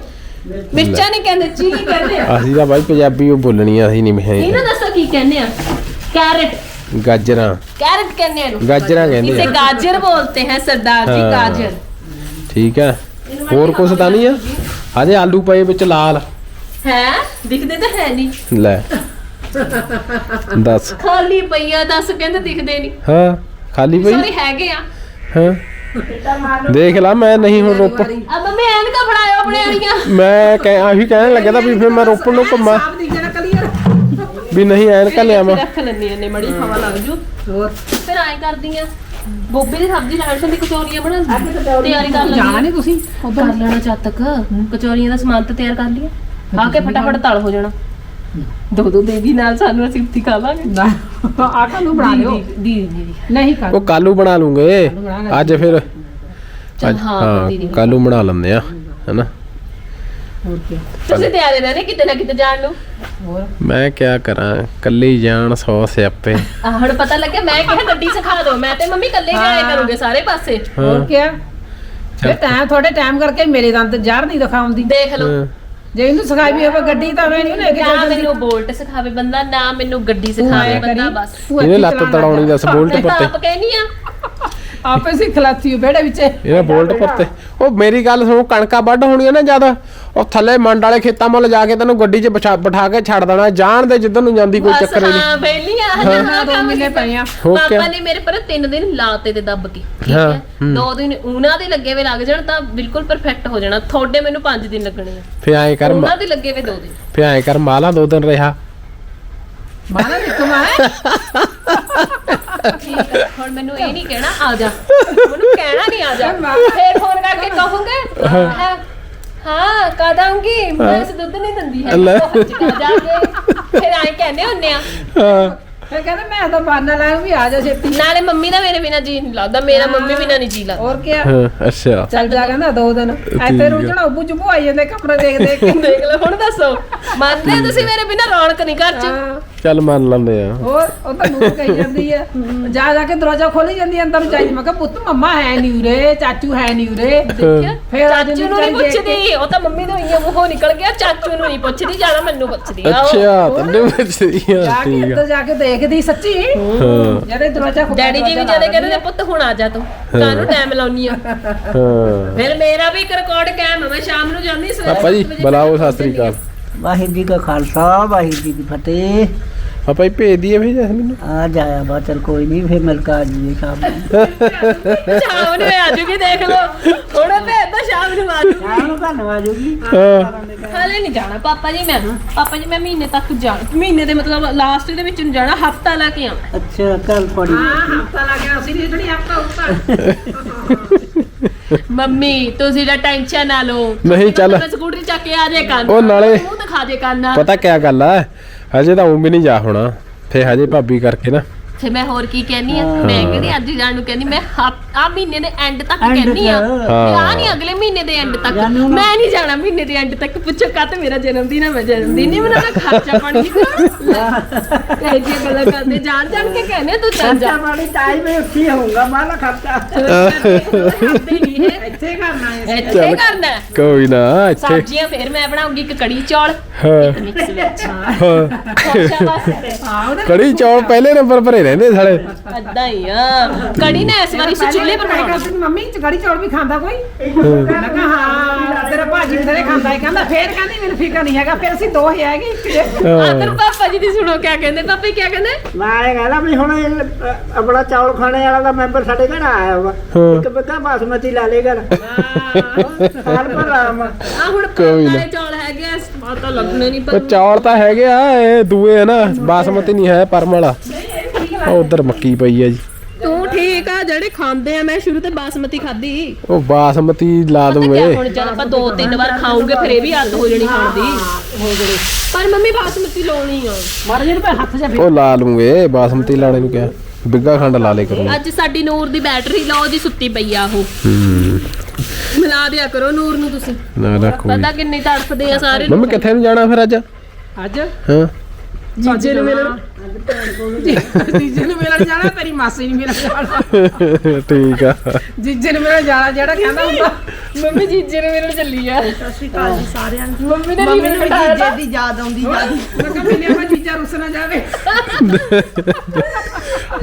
ਮਿਰਚਾਂ ਨਹੀਂ ਕਹਿੰਦੇ ਚਿਲੀ ਕਹਿੰਦੇ ਆ ਅਸੀਂ ਤਾਂ ਬਾਈ ਪੰਜਾਬੀ ਉਹ ਬੋਲਣੀ ਆ ਅਸੀਂ ਨਹੀਂ ਇਹਨੂੰ ਹੈ ਦੱਸੋ ਕੀ ਕਹਿੰਦੇ ਆ कैरेट ਗਾਜਰਾਂ कैरेट कहने हैं ਗਾਜਰਾਂ ਕਹਿੰਦੇ इसे ਆ गाजर बोलते हैं सरदार जी हाँ। गाजर ਠੀਕ ਹੈ ਹੋਰ ਕੁਛ ਤਾਂ ਨਹੀਂ ਆ ਹਜੇ ਆਲੂ ਪਏ ਵਿੱਚ ਲਾਲ है दिखते तो है नहीं ਲੈ ਦੱਸ खाली पईया दस कहते दिखते नहीं ਹਾਂ ਖਾਲੀ ਪਈ सॉरी हैगे आ ਹਾਂ ਦੇਖ ਲਾ ਮੈਂ ਨਹੀਂ ਹੁਣ ਰੋਪ। ਮੈਂ ਕਹਿ ਆਹੀ ਕਹਿਣ ਲੱਗਾ ਤਾਂ ਵੀ ਫਿਰ ਮੈਂ ਰੋਪਣ ਨੂੰ ਘੁੰਮਾ। ਆਪ ਦੀ ਜਣਾ ਕਲੀਅਰ। ਵੀ ਨਹੀਂ ਰੱਖ ਲੈਂਦੀ ਐ ਮੜੀ ਹਵਾ ਲੱਗ ਜੂ। ਹੋਰ। ਫਿਰ ਐਂ ਕਰਦੀ ਗੋਭੀ ਦੀ ਸਬਜ਼ੀ ਲਾਣ ਦੀ ਕਚੌਰੀਆਂ ਬਣਾ ਤਿਆਰੀ ਕਰ ਲੈਂਦੀ ਜਾਣਾ ਨਹੀਂ ਤੁਸੀਂ? ਉਧਰ ਲੈਣਾ ਜਦ ਤੱਕ। ਦਾ ਸਮਾਨ ਤਿਆਰ ਕਰ ਲਿਆ ਆ ਫਟਾਫਟ ਤਲ ਹੋ ਜਾਣਾ। ਦੋ ਦੋ ਦੇਗੀ ਨਾਲ ਸਾਨੂੰ ਅਸੀਂ ਉੱਤੀ ਖਾ ਲਾਂਗੇ। ਆਟਾ ਨੂੰ ਬਣਾ ਲਿਓ? ਦੀਦੀ ਦੀਦੀ। ਨਹੀਂ ਕਰ ਉਹ ਕਾਲੂ ਬਣਾ ਲੂੰਗੇ। ਅੱਜ ਫਿਰ ਅੱਜ ਹਾਂ ਕਾਲੂ ਬਣਾ ਲੈਂਦੇ ਆ ਹੈਨਾ? ਹੋਰ ਕੀ? ਤੁਸੀਂ ਤਿਆਰ ਰਹਿੰਦੇ ਨੇ ਕਿਤੇ ਨਾ ਕਿਤੇ ਜਾਣ ਨੂੰ। ਮੈਂ ਕਿਆ ਕਰਾਂ ਕੱਲੀ ਜਾਣ ਸੌ ਸਿਆਪੇ। ਹੁਣ ਪਤਾ ਲੱਗਿਆ ਮੈਂ ਕਿਹਾ ਗੱਡੀ ਸਿਖਾ ਦਿਓ ਮੈਂ ਤੇ ਮੰਮੀ ਇਕੱਲੇ ਜਾਇਆ ਕਰੂਗੇ ਸਾਰੇ ਪਾਸੇ। ਹੋਰ ਕੀ ਫਿਰ ਟਾਈਮ ਤੁਹਾਡੇ ਟਾਈਮ ਕਰਕੇ ਮੇਰੇ ਦੰਦ ਜ਼ਹਿਰ ਨਹੀਂ ਦਿਖਾਉਂਦੀ। ਦੇਖ ਲਓ। ਜੇ ਇਹਨੂੰ ਸਿਖਾਈ ਵੀ ਹੋਵੇ ਗੱਡੀ ਤਾਂ ਮੈਂ ਨਹੀਂ ਲੈ ਕੇ ਨਾ ਜਾਂਦੀ ਮੈਨੂੰ ਬੋਲਟ ਸਿਖਾਵੇ ਬੰਦਾ ਨਾ ਮੈਨੂੰ ਗੱਡੀ ਸਿਖਾਵੇ ਬੰਦਾ ਬਸ। ਇੱਥੇ ਲੱਤ ਤੜਾਉਣੀ ਦੱਸ ਬੋਲਟ ਪੱਤੇ। ਆਪ ਕਹਿਨੀ ਆ ਆਪੇ ਸਿੱਖ ਲਾਤੀ ਬੇੜੇ ਵਿੱਚ। ਇਹਨੇ ਬੋਲਟ ਪੱਤੇ। ਉਹ ਮੇਰੀ ਗੱਲ ਸੁਣੋ ਕਣਕਾਂ ਵੱਢ ਹੋਣੀਆਂ ਨਾ ਜ਼ਿਆਦਾ। ਉਹ ਥੱਲੇ ਮੰਡ ਵਾਲੇ ਖੇਤਾਂ ਮੁੱਲ ਜਾ ਕੇ ਤੈਨੂੰ ਗੱਡੀ 'ਚ ਬਿਠਾ ਬਿਠਾ ਕੇ ਛੱਡ ਦੇਣਾ। ਜਾਣ ਦੇ ਜਿੱਧਰ ਨੂੰ ਜਾਂਦੀ ਕੋਈ ਚੱਕਰ ਨਹੀਂ। ਹਾਂ ਹਜੇ ਹਾਂ। ਦੋ ਕੰਮ ਮਿਲੇ ਪਏ ਆ। ਹੋ ਪਾਪਾ ਕਿਆ? ਨੇ ਮੇਰੇ ਪਰ ਤਿੰਨ ਦਿਨ ਲਾਤੇ ਤੇ ਦੱਬ ਕੇ ਠੀਕ ਹੂੰ। ਦੋ ਦਿਨ ਉਹਨਾਂ ਦੇ ਲੱਗੇ ਵੇ ਲੱਗ ਜਾਣ ਤਾਂ ਬਿਲਕੁਲ ਪਰਫੈਕਟ ਹੋ ਜਾਣਾ। ਤੁਹਾਡੇ ਮੈਨੂੰ 5 ਦਿਨ ਲੱਗਣੇ ਆ। ਫੇ ਐਂ ਕਰ ਉਹਨਾਂ ਦੇ ਲੱਗੇ ਵੇ ਦੋ ਦਿਨ। ਫੇ ਐਂ ਕਰ ਮਾਲਾ ਦੋ ਦਿਨ ਰਿਹਾ। ਮਾਨਾ ਨਿਕਮਾ ਹੈ ਠੀਕ ਹੈ ਹੁਣ ਮੈਨੂੰ ਇਹ ਨਹੀਂ ਕਹਿਣਾ ਆ ਜਾ। ਮੈਨੂੰ ਕਹਿਣਾ ਨਹੀਂ ਆ ਜਾ। ਫੇਰ ਫੋਨ ਕਰਕੇ ਕਹੋਗੇ ਹਾਂ, ਹਾਂ ਕਦ ਆਉਂਗੀ ਮੈਂ ਇਸ ਦੁੱਧ ਨਹੀਂ ਦਿੰਦੀ ਹੈ ਲੈ। ਪਹੁੰਚ ਕੇ ਜਾ ਕੇ ਫਿਰ ਆਏ ਕਹਿੰਦੇ ਹੁੰਨੇ ਆ। ਹਾਂ। ਫਿਰ ਕਹਿੰਦੇ ਮੈਂ ਤਾਂ ਬਾਨਾ ਲਾਇਆ ਵੀ ਆ ਜਾ ਛੇਤੀ। ਨਾਲੇ ਮੰਮੀ ਦਾ ਮੇਰੇ ਬਿਨਾ ਜੀ ਨਹੀਂ ਲੱਗਦਾ ਮੇਰਾ ਮੰਮੀ ਬਿਨਾ ਨਹੀਂ ਜੀ ਲੱਗਦਾ। ਹੋਰ ਕੀ ਹਾਂ, ਅੱਛਾ। ਚੱਲ ਜਾ ਕਹਿੰਦਾ ਦੋ ਦਿਨ। ਇੱਥੇ ਰੁਝਣਾ ਉਬੂ ਚੁਬੂ ਆਈ ਜਾਂਦੇ ਕਮਰੇ ਦੇਖ ਦੇਖ ਕੇ। ਦੇਖ ਲਓ ਹੁਣ ਦੱਸੋ। ਮੰਨਦੇ ਹੋ ਤੁਸੀਂ ਮੇਰੇ ਬਿਨਾ ਰੌਣਕ ਨਹੀਂ ਘਰ ਚ? ਹਾਂ, ਚੱਲ ਮੰਨ ਲੈਂਦੇ ਆ। ਹੋਰ ਉਹ ਤਾਂ ਨੂੰ ਕਹੀ ਜਾਂਦੀ ਹੈ ਜਾ ਜਾ ਕੇ ਦਰਵਾਜ਼ਾ ਖੋਲੀ ਜਾਂਦੀ ਅੰਦਰ ਜਾਈ ਮੈਂ ਕਿਹਾ ਪੁੱਤ ਮੰਮਾ ਹੈ ਨਹੀਂ ਉਰੇ ਚਾਚੂ ਹੈ ਨਹੀਂ ਉਰੇ। ਦੇਖਿਆ ਫਿਰ ਚਾਚੂ ਨੂੰ ਨਹੀਂ ਪੁੱਛਦੀ। ਉਹ ਤਾਂ ਮੰਮੀ ਤੋਂ ਹੀ ਉਹ ਨਿਕਲ ਗਿਆ। ਚਾਚੂ ਨੂੰ ਨਹੀਂ ਪੁੱਛਦੀ ਜਾਣਾ ਮੈਨੂੰ ਪੁੱਛਦੀ ਆ ਉਹ। ਅੱਛਾ ਤੈਨੂੰ ਪੁੱਛਦੀ ਆ ਜਾ ਕੇ ਠੀਕ ਅੰਦਰ ਜਾ ਕੇ ਦੇਖਦੀ ਸੱਚੀ। ਹਾਂ। ਜਦੇ ਦਰਵਾਜ਼ਾ ਖੋਲ ਡੈਡੀ ਜੀ ਵੀ ਜਦੇ ਕਹਿੰਦੇ ਨੇ ਪੁੱਤ ਹੁਣ ਆ ਜਾ ਤੂੰ। ਕਾਹਨੂੰ ਟਾਈਮ ਲਾਉਣੀ ਆ। ਹਾਂ। ਫਿਰ ਮੇਰਾ ਵੀ ਇੱਕ ਰਿਕਾਰਡ ਕਾਇਮ ਆ। ਮੈਂ ਸ਼ਾਮ ਨੂੰ ਜਾਂਦੀ ਸਵੇਰੇ ਪਾਪਾ ਜੀ ਸੱਤ ਵਜੇ ਬੁਲਾਓ ਸਤਿ ਸ੍ਰੀ ਅਕਾਲ। ਵਾਹਿਗੁਰੂ ਜੀ ਕਾ ਖਾਲਸਾ ਵਾਹਿਗੁਰੂ ਜੀ ਕੀ ਫਤਿਹ। ਪਾਪਾ ਜੀ ਭੇਜ ਦਈਏ ਫਿਰ ਜੈਸਮੀਨ ਨੂੰ। ਆ ਜਾਇਆ ਬਾ ਚਲ ਕੋਈ ਨਹੀਂ ਫਿਰ ਮਿਲ ਕੇ ਆ ਜੀਏ ਸ਼ਾਮ ਨੂੰ। ਸ਼ਾਮ ਨੂੰ ਆ ਜੂਗੀ ਦੇਖ ਲਓ। ਥੋੜਾ ਭੇਜ ਤਾਂ ਸ਼ਾਮ ਨੂੰ ਆ ਜੂਗੀ। ਸ਼ਾਮ ਨੂੰ ਧੰਨਵਾਦ ਜੂਗੀ। ਹਾਂ। ਹਾਲੇ ਨਹੀਂ ਜਾਣਾ ਪਾਪਾ ਜੀ ਮੈਂ। ਪਾਪਾ ਜੀ ਮੈਂ ਮਹੀਨੇ ਤੱਕ ਜਾ ਮਹੀਨੇ ਦੇ ਮਤਲਬ ਲਾਸਟ ਦੇ ਵਿੱਚ ਨੂੰ ਜਾਣਾ ਹਫਤਾ ਲਾ ਕੇ ਆਉਣਾ। ਅੱਛਾ ਕੱਲ ਪੜੀ ਹਾਂ ਹਫਤਾ ਲੱਗ ਗਿਆ ਅਸੀਂ ਨਹੀਂ ਜਿਹੜੀ ਹਫਤਾ ਉੱਤਾ ਮੰਮੀ ਤੁਸੀਂ ਦਾ ਟੈਨਸ਼ਨ ਨਾ ਲਓ। ਨਹੀਂ, ਚੱਲ। ਮੈਂ ਸਕੂਟਰੀ ਚੱਕ ਕੇ ਆ ਜੇ ਕੰਨ ਉਹ ਨਾਲੇ- ਮੂੰਹ ਦਿਖਾ ਦੇ ਕੰਨ ਪਤਾ ਕਿਆ ਗੱਲ ਆ? ਹਜੇ ਤਾਂ ਉਹ ਵੀ ਨਹੀਂ ਜਾ ਹੋਣਾ। ਫੇ ਹਜੇ ਭਾਬੀ ਕਰਕੇ ਨਾ। ਤੇ ਮੈਂ ਹੋਰ ਕੀ ਕਹਿਨੀ ਆ? ਮੈਂ ਕਹਿੰਦੀ ਅੱਜ ਹੀ ਜਾਣ ਨੂੰ ਕਹਿੰਦੀ? ਮੈਂ ਆ ਮਹੀਨੇ ਦੇ ਐਂਡ ਤੱਕ End ਕਹਿਨੀ ਆ। ਚ। ਆ ਨਹੀਂ ਅਗਲੇ ਮਹੀਨੇ ਦੇ ਐਂਡ ਤੱਕ। ਜਾਣੂ ਨਾ। ਮੈਂ ਨਹੀਂ ਜਾਣਾ ਮਹੀਨੇ ਦੇ ਐਂਡ ਤੱਕ। ਪੁੱਛੋ ਕੱਤ ਮੇਰਾ ਜਨਮ ਦਿਨ ਹੈ ਮੈਂ ਜਨਮ ਦਿਨ ਨਹੀਂ ਮਨਾਉਣਾ ਖਰਚਾ ਪਾਣੀ ਇਹ ਜੀ ਗੱਲਾਂ ਕਰਦੇ ਜਾਣ ਜਾਣ ਕੇ ਕਹਿੰਦੇ ਤੂੰ ਚੱਲ ਜਾ। ਖਰਚਾ ਪਾਣੀ ਟਾਈਮ ਹੀ ਉੱਠੀ ਹੋਊਗਾ ਮਾਲਾ ਖਰਚਾ। ਕਰਦੇ ਨਹੀਂ ਹੈ। ਇੱਥੇ ਕਰਨਾ ਹੈ ਇੱਥੇ ਕਰਨਾ ਹੈ। ਕੋਈ ਨਾ ਇੱਥੇ ਸਬਜ਼ੀਆਂ ਫਿਰ ਮੈਂ ਬਣਾਉਂਗੀ ਇੱਕ ਕੜੀ ਚੌਲ। ਹਾਂ। ਇੱਕ ਮਿਕਸ ਵਿੱਚ। ਹਾਂ। ਖਰਚਾ ਹਾਂ ਉਹਦੇ ਕੜੀ ਚੌਲ ਪਹਿਲੇ ਨੰਬਰ ਭਰੇ ਰਹਿੰਦੇ ਸਾਲੇ? ਅੱਦਾਂ ਹੀ ਆ। ਕੜੀ ਨਾ ਇਸ ਵਾਰੀ ਚੁੱਲ੍ਹੇ ਪਰ ਮੈਂ ਬਣਾਉਣਾ ਕਹਿੰਦੀ ਮੰਮੀ ਚਗੜੀ ਚੌਲ ਵੀ ਖਾਂਦਾ ਕੋਈ? ਮੈਂ ਕਿਹਾ ਹਾਂ ਤੇਰਾ ਭਾਜੀ ਬਥੇਰੇ ਖਾਂਦਾ ਹੈ ਕਹਿੰਦਾ ਫੇਰ ਕਹਿੰਦੀ ਮੈਨੂੰ ਫਿਕਰ ਨਹੀਂ ਹੈਗਾ ਫਿਰ ਅਸੀਂ ਦੋ ਹੀ ਹੈਗੇ ਇੱਕ ਆਦਰ ਪਾਪਾ ਜੀ ਦੀ ਸੁਣੋ ਕਿਆ ਕਹਿੰਦੇ। ਪਾਪਾ ਜੀ ਕਿਆ ਕਹਿੰਦੇ? ਮੈਂ ਇਹ ਕਹਿੰਦਾ ਵੀ ਹੁਣ ਇਹ, ਅ, ਆਪਣਾ ਚੌਲ ਖਾਣੇ ਵਾਲਾ ਦਾ ਮੈਂਬਰ ਸਾਡੇ ਘਰ ਆਇਆ ਵਾ। ਹਾਂ। ਇੱਕ ਬਿੱਗਾ ਬਾਸਮਤੀ ਲਾ ਲੇ ਘਰ। ਸਾਲ ਪਰ ਰਾਮ ਆ। ਹੁਣ ਕੋਈ ਨਾ। ਚੌਲ ਹੈਗੇ ਆ ਪਤਾ ਲੱਗਣੇ ਨਹੀਂ ਉਹ ਪਰ ਚੌਲ ਤਾਂ ਹੈਗੇ ਆ ਇਹ ਦੂਏ ਆ ਨਾ ਬਾਸਮਤੀ ਨਹੀਂ ਹੈ ਪਰਮ ਵਾਲਾ। ਉਧਰ ਮੱਕੀ ਪਈ ਆ ਜੀ। ਤੂੰ ਠੀਕ ਆ ਜਿਹੜੇ ਖਾਂਦੇ ਆ ਮੈਂ ਸ਼ੁਰੂ ਤੇ ਬਾਸਮਤੀ ਖਾਧੀ। ਉਹ ਬਾਸਮਤੀ ਲਾ ਕਿਆ ਹੁਣ ਜਦ ਆਪਾਂ ਦੋ ਤਿੰਨ ਵਾਰ ਖਾਓਗੇ ਫਿਰ ਇਹ ਵੀ ਆਦਤ ਹੋ ਜਾਣੀ ਖਾਣ ਦੀ। ਪਰ ਮੰਮੀ ਬਾਸਮਤੀ ਲਾਉਣੀ ਆ। ਮਾਰ ਜਿਹਨੂੰ ਪੈ ਹੱਥ 'ਚ ਉਹ ਲਾ ਲੂੰਗੇ ਬਾਸਮਤੀ ਲਾਣੇ ਨੂੰ ਕਿਹਾ ਬਿੱਗਾ ਖੰਡ ਲਾ ਲੇ ਕਰੂੰਗੇ। ਅੱਜ ਸਾਡੀ ਨੂਰ ਦੀ ਬੈਟਰੀ ਲਓ ਜੀ ਸੁੱਤੀ ਪਈ ਆ ਉਹ। ਹੂੰ। ਮਿਲਾ ਦਿਆ ਕਰੋ ਨੂਰ ਨੂੰ ਤੁਸੀਂ। ਨਾ ਨਾ ਕੋਈ ਪਤਾ ਕਿੰਨੀ ਤੜਫਦੇ ਆ ਸਾਰੇ ਮੰਮੀ ਕਿੱਥੇ ਨੂੰ ਜਾਣਾ ਫਿਰ ਅੱਜ? ਅੱਜ? ਹਾਂ। ਜੀਜੇ ਨੂੰ ਮਿਲਣ। ਜੀਜੇ ਨੂੰ ਮਿਲਣ ਜਾਣਾ ਤੇਰੀ ਮਾਸੀ ਨੂੰ ਮਿਲਣ ਜਾਣਾ। ਠੀਕ ਆ। ਜੀਜੇ ਨੂੰ ਮਿਲਣ ਜਾਣਾ ਜਿਹੜਾ ਕਹਿੰਦਾ ਹੁੰਦਾ ਮੰਮੀ ਜੀਜੇ ਨੂੰ ਮੇਰੇ ਚੱਲੀ ਆ। ਸਾਰਿਆਂ ਨੂੰ। ਮੰਮੀ ਨੇ ਮੰਮੀ ਰੀਵਨ ਨੂੰ ਬਿਠਾਇਆ ਜੀਜੇ ਦੀ ਯਾਦ ਆਉਂਦੀ ਯਾਦ ਮੈਂ ਕਿਹਾ ਮਿਲਿਆ ਮੈਂ ਜੀਜਾ ਰੁੱਸ ਨਾ ਜਾਵੇ।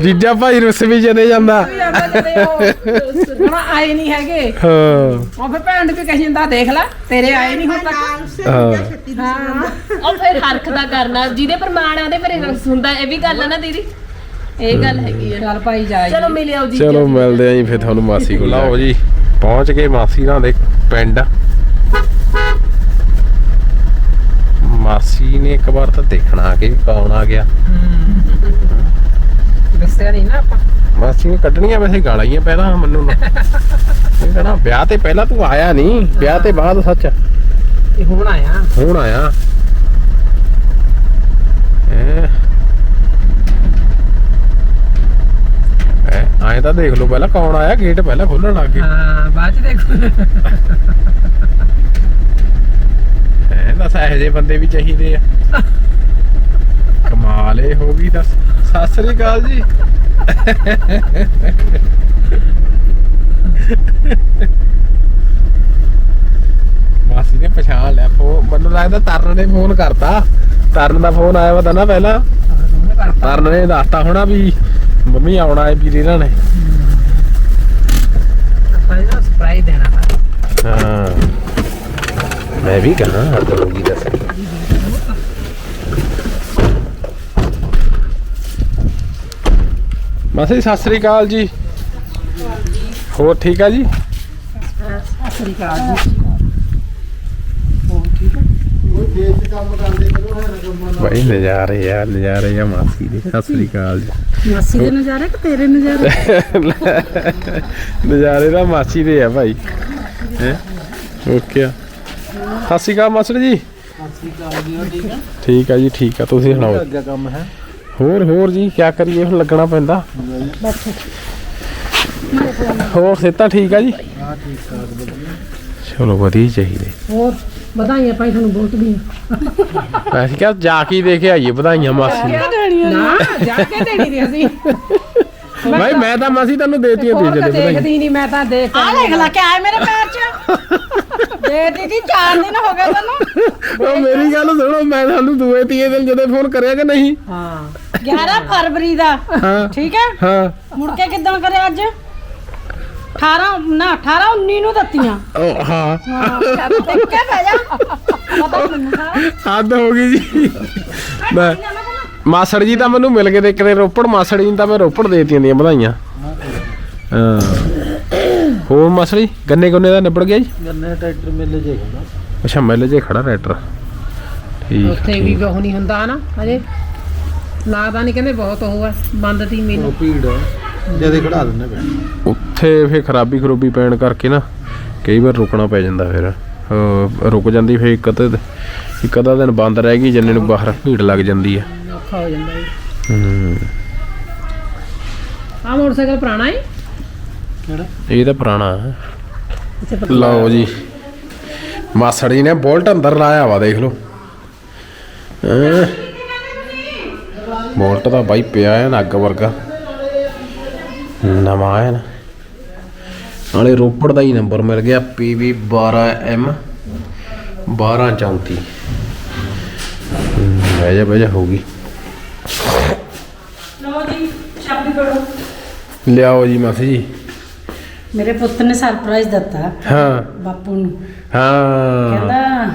ਜੀਜਾ ਭਾਈ ਰੁੱਸ ਵੀ ਜਦੇ। ਜਾਂਦਾ ਆਂਦਾ ਹੁਣ ਆਏ ਨਹੀਂ ਹੈਗੇ। ਹਾਂ। ਉਹ ਫਿਰ ਭੈਣ ਵੀ ਕਹੀ ਜਾਂਦਾ ਦੇਖ ਲੈ ਤੇਰੇ ਆਏ ਨਹੀਂ ਹੁਣ ਤੱਕ। ਹਾਂ ਉਹ ਫਿਰ ਹਰਖ ਦਾ ਕਰਨਾ ਜਿਹਦੇ ਪ੍ਰਮਾਣ ਆ ਉਹਦੇ ਫਿਰ ਹੁੰਦਾ ਇਹ ਵੀ ਗੱਲ ਆ ਨਾ ਦੀਦੀ। ਇਹ ਗੱਲ ਹੈਗੀ ਆ। ਚੱਲ ਭਾਈ ਜਾਈ ਚਲੋ ਮਿਲਿਓ ਜੀ ਚਲੋ ਮਿਲਦੇ ਆਂ ਜੀ ਫਿਰ ਤੁਹਾਨੂੰ ਮਾਸੀ ਕੋਲ। ਲਓ ਜੀ ਪਹੁੰਚ ਗਏ ਮਾਸੀ ਨਾਲ ਦੇ ਪਿੰਡ। ਮਾਸੀ ਨੇ ਇੱਕ ਵਾਰ ਤਾਂ ਦੇਖਣਾ ਕਿ ਕੌਣ ਆ ਗਿਆ। ਦੱਸਿਆ ਨਹੀਂ ਨਾ ਆਪਾਂ। ਮਾਸੀ ਨੇ ਕੱਢਣੀਆਂ ਵੈਸੇ ਗਾਲਾਂ ਹੀ ਆ ਪਹਿਲਾਂ ਮੈਨੂੰ ਨਾ। ਇਹ ਕਹਣਾ ਵਿਆਹ ਤੇ ਪਹਿਲਾਂ ਤੂੰ ਆਇਆ ਨਹੀਂ ਵਿਆਹ ਤੇ ਬਾਅਦ ਸੱਚ। ਇਹ ਹੁਣ ਆਇਆ। ਹੁਣ ਆਇਆ। ਐ ਐ ਆਏ ਤਾਂ ਦੇਖ ਲਓ ਪਹਿਲਾਂ ਕੌਣ ਆਇਆ ਗੇਟ ਪਹਿਲਾਂ ਖੋਲਣ ਲੱਗ ਗਏ। ਹਾਂ ਬਾਅਦ ਚ ਦੇਖੋ। ਦੱਸ ਇਹੋ ਜਿਹੇ ਬੰਦੇ ਵੀ ਚਾਹੀਦੇ ਆ। ਕਮਾਲ ਏ ਹੋ ਗਈ ਦੱਸ। ਸਤਿ ਸ੍ਰੀ ਅਕਾਲ ਜੀ। ਮਾਸੀ ਨੇ ਪਛਾਣ ਲਿਆ ਫੋਨ ਮੈਨੂੰ ਲੱਗਦਾ ਤਰਨ ਨੇ ਫੋਨ ਕਰਤਾ। ਤਰਨ ਦਾ ਫੋਨ ਆਇਆ ਵਾ ਤਾਂ ਨਾ ਪਹਿਲਾਂ। ਤਰਨ ਨੇ ਦੱਸਤਾ ਹੋਣਾ ਵੀ ਮੰਮੀ ਆਉਣਾ ਹੈ ਵੀਰੇ ਇਹਨਾਂ ਨੇ। ਪਹਿਲਾਂ ਸਪਰਾਈ ਦੇਣਾ ਵਾ। ਹਾਂ। ਮੈਂ ਵੀ ਕਹਾਂ ਹੱਦ ਹੋ ਗਈ ਦੱਸ। ਮਾਸੀ ਸਤਿ ਸ੍ਰੀ ਅਕਾਲ ਜੀ। ਹੋਰ ਠੀਕ ਆ ਜੀ? ਸਤਿ ਸ੍ਰੀ ਅਕਾਲ ਜੀ। ਭਾਈ ਨਜ਼ਾਰੇ ਆ ਨਜ਼ਾਰੇ ਆ ਮਾਸੀ ਦੇ। ਸਤਿ ਸ੍ਰੀ ਅਕਾਲ ਜੀ। ਮਾਸੀ ਦੇ ਨਜ਼ਾਰੇ ਕਿ ਤੇਰੇ ਨਜ਼ਾਰੇ? ਨਜ਼ਾਰੇ ਤਾਂ ਮਾਸੀ ਦੇ ਆ ਭਾਈ। ਹੈ? ਓਕੇ ਆ। ਸਤਿ ਸ੍ਰੀ ਅਕਾਲ ਜੀ। ਠੀਕ ਆ ਜੀ ਠੀਕ ਆ। ਤੁਸੀਂ ਸੁਣਾਓ? ਅੱਗੇ ਕੰਮ ਹੈ ਹੋਰ ਹੋਰ ਜੀ ਕੀ ਕਰੀਏ? ਹੁਣ ਲੱਗਣਾ ਪੈਂਦਾ। ਹੋਰ ਸਿਹਤਾਂ ਠੀਕ ਆ ਜੀ? ਹਾਂ ਠੀਕ ਠਾਕ ਚਲੋ ਵਧੀਆ ਚਾਹੀਦੇ। ਹੋਰ? ਵਧਾਈਆਂ ਭਾਈ ਤੁਹਾਨੂੰ ਬਹੁਤ ਦੀਆਂ। ਅਸੀਂ ਕਿਹਾ ਜਾ ਕੇ ਹੀ ਦੇ ਕੇ ਆਈਏ ਵਧਾਈਆਂ ਮਾਸੀ ਨੂੰ। ਨਾ? ਜਾ ਕੇ ਦੇਣੀ ਦੀ ਅਸੀਂ। ਭਾਈ ਮੈਂ ਤਾਂ ਮਾਸੀ ਤੁਹਾਨੂੰ ਦੇਤੀਆਂ ਹੋਰ ਤਾਂ ਜਦੇ ਵਧਾਈਆਂ। ਦੇਖਦੀ ਨਹੀਂ ਮੈਂ ਤਾਂ ਦੇਖ ਆ ਦੇਖ ਲੈ ਕਿ ਆਏ ਮੇਰੇ ਪੈਰ 'ਚ। ਦੇ ਦੀਦੀ ਚਾਰ ਦਿਨ ਹੋ ਗਏ ਤੈਨੂੰ। ਉਹ ਮੇਰੀ ਗੱਲ ਸੁਣੋ ਮੈਂ ਤੁਹਾਨੂੰ ਦੂਏ ਤੀਏ ਦਿਨ ਜਦੋਂ ਫੋਨ ਕਰਿਆ ਕਿ ਨਹੀਂ? ਹਾਂ। 11 ਫਰਵਰੀ ਦਾ। ਹਾਂ। ਠੀਕ ਹੈ? ਹਾਂ। ਮੁੜ ਕੇ ਕਿੱਦਣ ਕਰਿਆ ਅੱਜ? 18 ਨਾ 18 19 ਨੂੰ ਦਿੱਤੀਆਂ। ਉਹ ਹਾਂ। ਦੇਖ ਕੇ ਪੈ ਜਾ। ਪਤਾ ਮੈਨੂੰ ਹੱਦ ਹੋ ਗਈ ਜੀ। ਮੈਂ ਮਾਸੜ ਜੀ ਤਾਂ ਮੈਨੂੰ ਮਿਲ ਕੇ ਤੇ ਕਿਤੇ ਰੋਪੜ ਮਾਸੜ ਜੀ ਨੂੰ ਤਾਂ ਮੈਂ ਰੋਪੜ ਦੇਤੀਆਂ ਦੀਆਂ ਵਧਾਈਆਂ। ਹਾਂ। ਹੋਰ ਮਾਸੜ ਜੀ ਗੰਨੇ ਗੁੰਨੇ ਦਾ ਨਿਬੜ ਗਿਆ ਜੀ? ਗੰਨੇ ਟਰੈਕਟਰ ਮਿਲ ਜੇ ਅੱਛਾ ਮਿਲ ਜੇ ਖੜਾ ਰੈਟਰ ਠੀਕ ਉੱਥੇ ਵੀ ਬਹੁ ਨਹੀਂ ਹੁੰਦਾ ਨਾ ਅਜੇ ਲੱਗਦਾ ਨਹੀਂ ਕਹਿੰਦੇ ਬਹੁਤ ਉਹ ਹੈ ਬੰਦ ਤੀ ਮੈਨੂੰ। ਭੀੜ ਜਦੇ ਖੜਾ ਦਿੰਦੇ ਪਏ ਉੱਥੇ ਫੇ ਖਰਾਬੀ ਖਰੂਬੀ ਪੈਣ ਕਰਕੇ ਨਾ ਕਈ ਵਾਰ ਰੁਕਣਾ ਪੈ ਜਾਂਦਾ ਫਿਰ। ਰੁਕ ਜਾਂਦੀ ਫੇ ਇੱਕ ਅੱਧੇ ਇੱਕ ਅੱਧਾ ਦਿਨ ਬੰਦ ਰਹਿ ਗਈ ਜੰਨੇ ਨੂੰ ਬਾਹਰ ਭੀੜ ਲੱਗ ਜਾਂਦੀ ਆ। ਔਖਾ ਹੋ ਜਾਂਦਾ ਜੀ। ਹੂੰ। ਆਹ ਮੋਟਰਸਾਈਕਲ ਪੁਰਾਣਾ ਹੈ ਕਿਹੜਾ? ਇਹ ਤਾਂ ਪੁਰਾਣਾ। ਹੈ ਲਓ ਜੀ। ਮਾਸੜ ਜੀ ਨੇ ਬੋਲਟ ਅੰਦਰ ਲਾਇਆ ਵਾ ਦੇਖ ਲਓ। ਬੋਲਟ ਤਾਂ ਬਾਈ ਪਿਆ ਹੈ ਨਾ ਅੱਗ ਵਰਗਾ। ਨਵਾਂ ਹੈ ਨਾ। ਨਾਲੇ ਰੋਪੜ ਦਾ ਹੀ ਨੰਬਰ ਮਿਲ ਗਿਆ PV 12M 1234 ਹਮ, ਬਹਿ ਜਾ ਬਹਿ ਜਾ ਹੋ ਗਈ। ਲੋ ਜੀ ਚਾਬੀ ਫੜੋ। ਲਿਆਓ ਜੀ ਮਾਸੀ ਜੀ। ਮੇਰੇ ਪੁੱਤ ਨੇ ਸਰਪ੍ਰਾਈਜ਼ ਦਿੱਤਾ ਹਾਂ। ਬਾਪੂ ਨੂੰ। ਹਾਂ। ਕਹਿੰਦਾ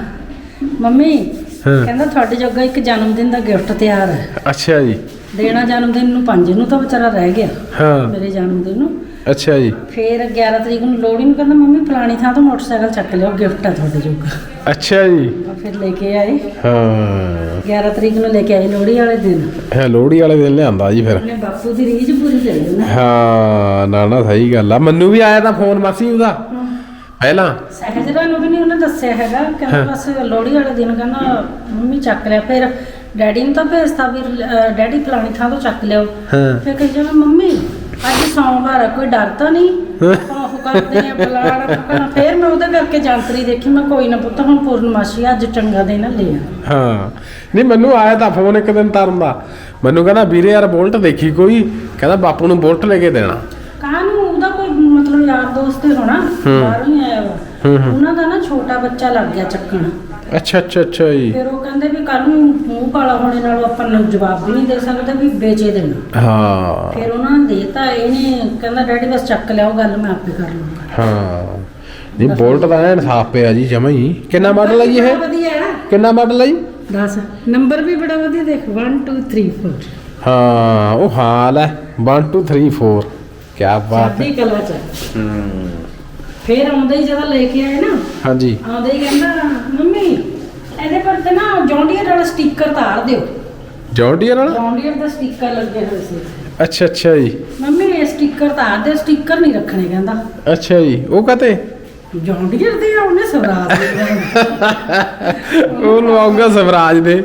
ਮੰਮੀ। ਕਹਿੰਦਾ ਤੁਹਾਡੇ ਜੋਗਾ ਇੱਕ ਜਨਮ ਦਿਨ ਦਾ ਗਿਫਟ ਤਿਆਰ ਹੈ। ਅੱਛਾ ਜੀ। ਦੇਣਾ ਜਨਮ ਦਿਨ ਨੂੰ ਪੰਜ ਨੂੰ ਤਾਂ ਵਿਚਾਰਾ ਰਹਿ ਗਿਆ। ਹਾਂ। ਮੇਰੇ ਜਨਮ ਦਿਨ ਨੂੰ। ਅੱਛਾ ਜੀ। ਫੇਰ 11 ਤਰੀਕ ਨੂੰ ਲੋਹੜੀ ਨੂੰ ਕਹਿੰਦਾ ਮੰਮੀ ਫਲਾਣੀ ਥਾਂ ਤੋਂ ਮੋਟਰਸਾਈਕਲ ਚੱਕ ਲਿਓ ਗਿਫਟ ਹੈ ਤੁਹਾਡੇ ਜੋਗਾ। ਅੱਛਾ ਜੀ। ਆ ਫਿਰ ਲੈ ਕੇ ਆਏ। ਹਾਂ। 11 ਤਰੀਕ ਨੂੰ ਲੈ ਕੇ ਆਏ ਲੋਹੜੀ ਵਾਲੇ ਦਿਨ। ਹੈ ਲੋਹੜੀ ਵਾਲੇ ਦਿਨ ਲਿਆਂਦਾ ਜੀ ਫਿਰ। ਉਹਨੇ ਬਾਪੂ ਦੀ ਰੀਝ ਪੂਰੀ ਕਰੀ ਉਹਨੇ। ਹਾਂ ਨਾ ਨਾ ਸਹੀ ਗੱਲ ਆ। ਮੈਨੂੰ ਵੀ ਆਇਆ ਤਾਂ ਫੋਨ ਮਾਸੀ ਉਹਦਾ। ਪਹਿਲਾਂ। ਸਹਿਜਰਾ ਨੂੰ ਵੀ ਨਹੀਂ ਉਹਨੇ ਦੱਸਿਆ ਹੈਗਾ। ਕਹਿੰਦਾ ਬਸ ਲੋਹੜੀ ਵਾਲੇ ਦਿਨ ਕਹਿੰਦਾ ਮੰਮੀ ਚੱਕ ਲਿਆ। ਫਿਰ ਡੈਡੀ ਨੂੰ ਤਾਂ ਭੇਜਤਾ ਵੀ ਡੈਡੀ ਫਲਾਣੀ ਥਾਂ ਤੋਂ ਚੱਕ ਲਿਓ ਹਾਂ। ਫਿਰ ਕਹੀ ਜਾਵੇ ਮੰਮੀ ਅੱਜ ਸੋਮਵਾਰ ਆ ਕੋਈ ਡਰ ਤਾਂ ਨਹੀਂ? ਆਪਾਂ ਉਹ ਕਰਦੇ ਆ ਫਲਾਣਾ ਫਿਰ ਮੈਂ ਉਹਦੇ ਕਰਕੇ ਜੰਤਰੀ ਦੇਖੀ ਮੈਂ ਕੋਈ ਨਾ ਪੁੱਤ ਹੁਣ ਪੂਰਨਮਾਸ਼ੀ ਆ, ਅੱਜ ਚੰਗਾ ਦਿਨ ਆ, ਲੈ ਆ। ਹਾਂ। ਨਹੀਂ ਮੈਨੂੰ ਆਇਆ ਤਾਂ ਫੋਨ ਇੱਕ ਦਿਨ ਤਰਨ ਦਾ। ਮੈਨੂੰ ਕਹਿੰਦਾ ਵੀਰੇ ਯਾਰ ਬੋਲਟ ਦੇਖੀ ਕੋਈ? ਕਹਿੰਦਾ ਬਾਪੂ ਨੂੰ ਬੋਲਟ ਲੈ ਕੇ ਦੇਣਾ। ਕਾਹਨੂੰ? ਉਹਦਾ ਕੋਈ ਮਤਲਬ ਯਾਰ ਦੋਸਤ ਹੀ ਹੋਣਾ ਬਾਹਰੋਂ ਹੀ ਆਇਆ ਵਾ। ਉਹਨਾਂ ਦਾ ਨਾ ਛੋਟਾ ਬੱਚਾ ਲੱਗ ਗਿਆ ਚੱਕਣ। ਅੱਛਾ ਅੱਛਾ ਅੱਛਾ ਜੀ। ਫਿਰ ਉਹ ਕਹਿੰਦੇ ਵੀ ਕੱਲ ਨੂੰ ਮੂੰਹ ਕਾਲਾ ਹੋਣੇ ਨਾਲ ਆਪਾਂ ਨੂੰ ਜਵਾਬ ਵੀ ਨਹੀਂ ਦੇ ਸਕਦੇ ਵੀ ਵੇਚੇ ਦੇਣਾ ਹਾਂ। ਫਿਰ ਉਹਨਾਂ ਨੇ ਦੇਤਾ ਇਹਨੇ ਕਹਿੰਦਾ ਡੈਡੀ ਬਸ ਚੱਕ ਲਿਆਓ ਗੱਲ ਮੈਂ ਆਪੇ ਕਰ ਲੂੰਗਾ। ਹਾਂ। ਨਹੀਂ ਬੋਲਟ ਦਾ ਐਨ ਸਾਫ਼ ਪਿਆ ਜੀ ਜਮਾ ਹੀ। ਕਿੰਨਾ ਮਾਡਲ ਹੈ ਜੀ ਇਹ? ਵਧੀਆ ਹੈ ਕਿੰਨਾ ਮਾਡਲ ਹੈ ਜੀ ਦੱਸ ਨੰਬਰ ਵੀ ਬੜਾ ਵਧੀਆ ਦੇਖ 1 2 3 4 ਹਾਂ ਉਹ ਹਾਲ ਹੈ। 1 2 3 4 ਕੀ ਬਾਤ ਹੈ। ਸਾਡੀ ਕਲਾ ਚ ਫਿਰ ਆਉਂਦੇ ਹੀ ਜਦੋਂ ਲੈ ਕੇ ਆਏ ਨਾ ਹਾਂਜੀ। ਆਉਂਦੇ ਹੀ ਕਹਿੰਦਾ ਮੰਮੀ ਇਹਦੇ ਪਰ ਤੇ ਨਾ ਜੌਂਡੀਅਰ ਵਾਲਾ ਸਟicker ਤਾਰ ਦਿਓ। ਜੌਂਡੀਅਰ ਨਾਲ ਜੌਂਡੀਅਰ ਦਾ ਸਟicker ਲੱਗੇ ਹੋਏ ਸੀ। ਅੱਛਾ ਅੱਛਾ ਜੀ। ਮੰਮੀ ਇਹ ਸਟicker ਤਾਰ ਦਿਓ ਸਟicker ਨਹੀਂ ਰੱਖਣੇ ਕਹਿੰਦਾ। ਅੱਛਾ ਜੀ ਉਹ ਕਹਤੇ? ਜੌਂਡੀਅਰ ਦੇ ਆ ਉਹਨੇ ਸਵਰਾਜ ਦੇ। ਉਹ ਲਵਾਉਂਗਾ ਸਵਰਾਜ ਦੇ।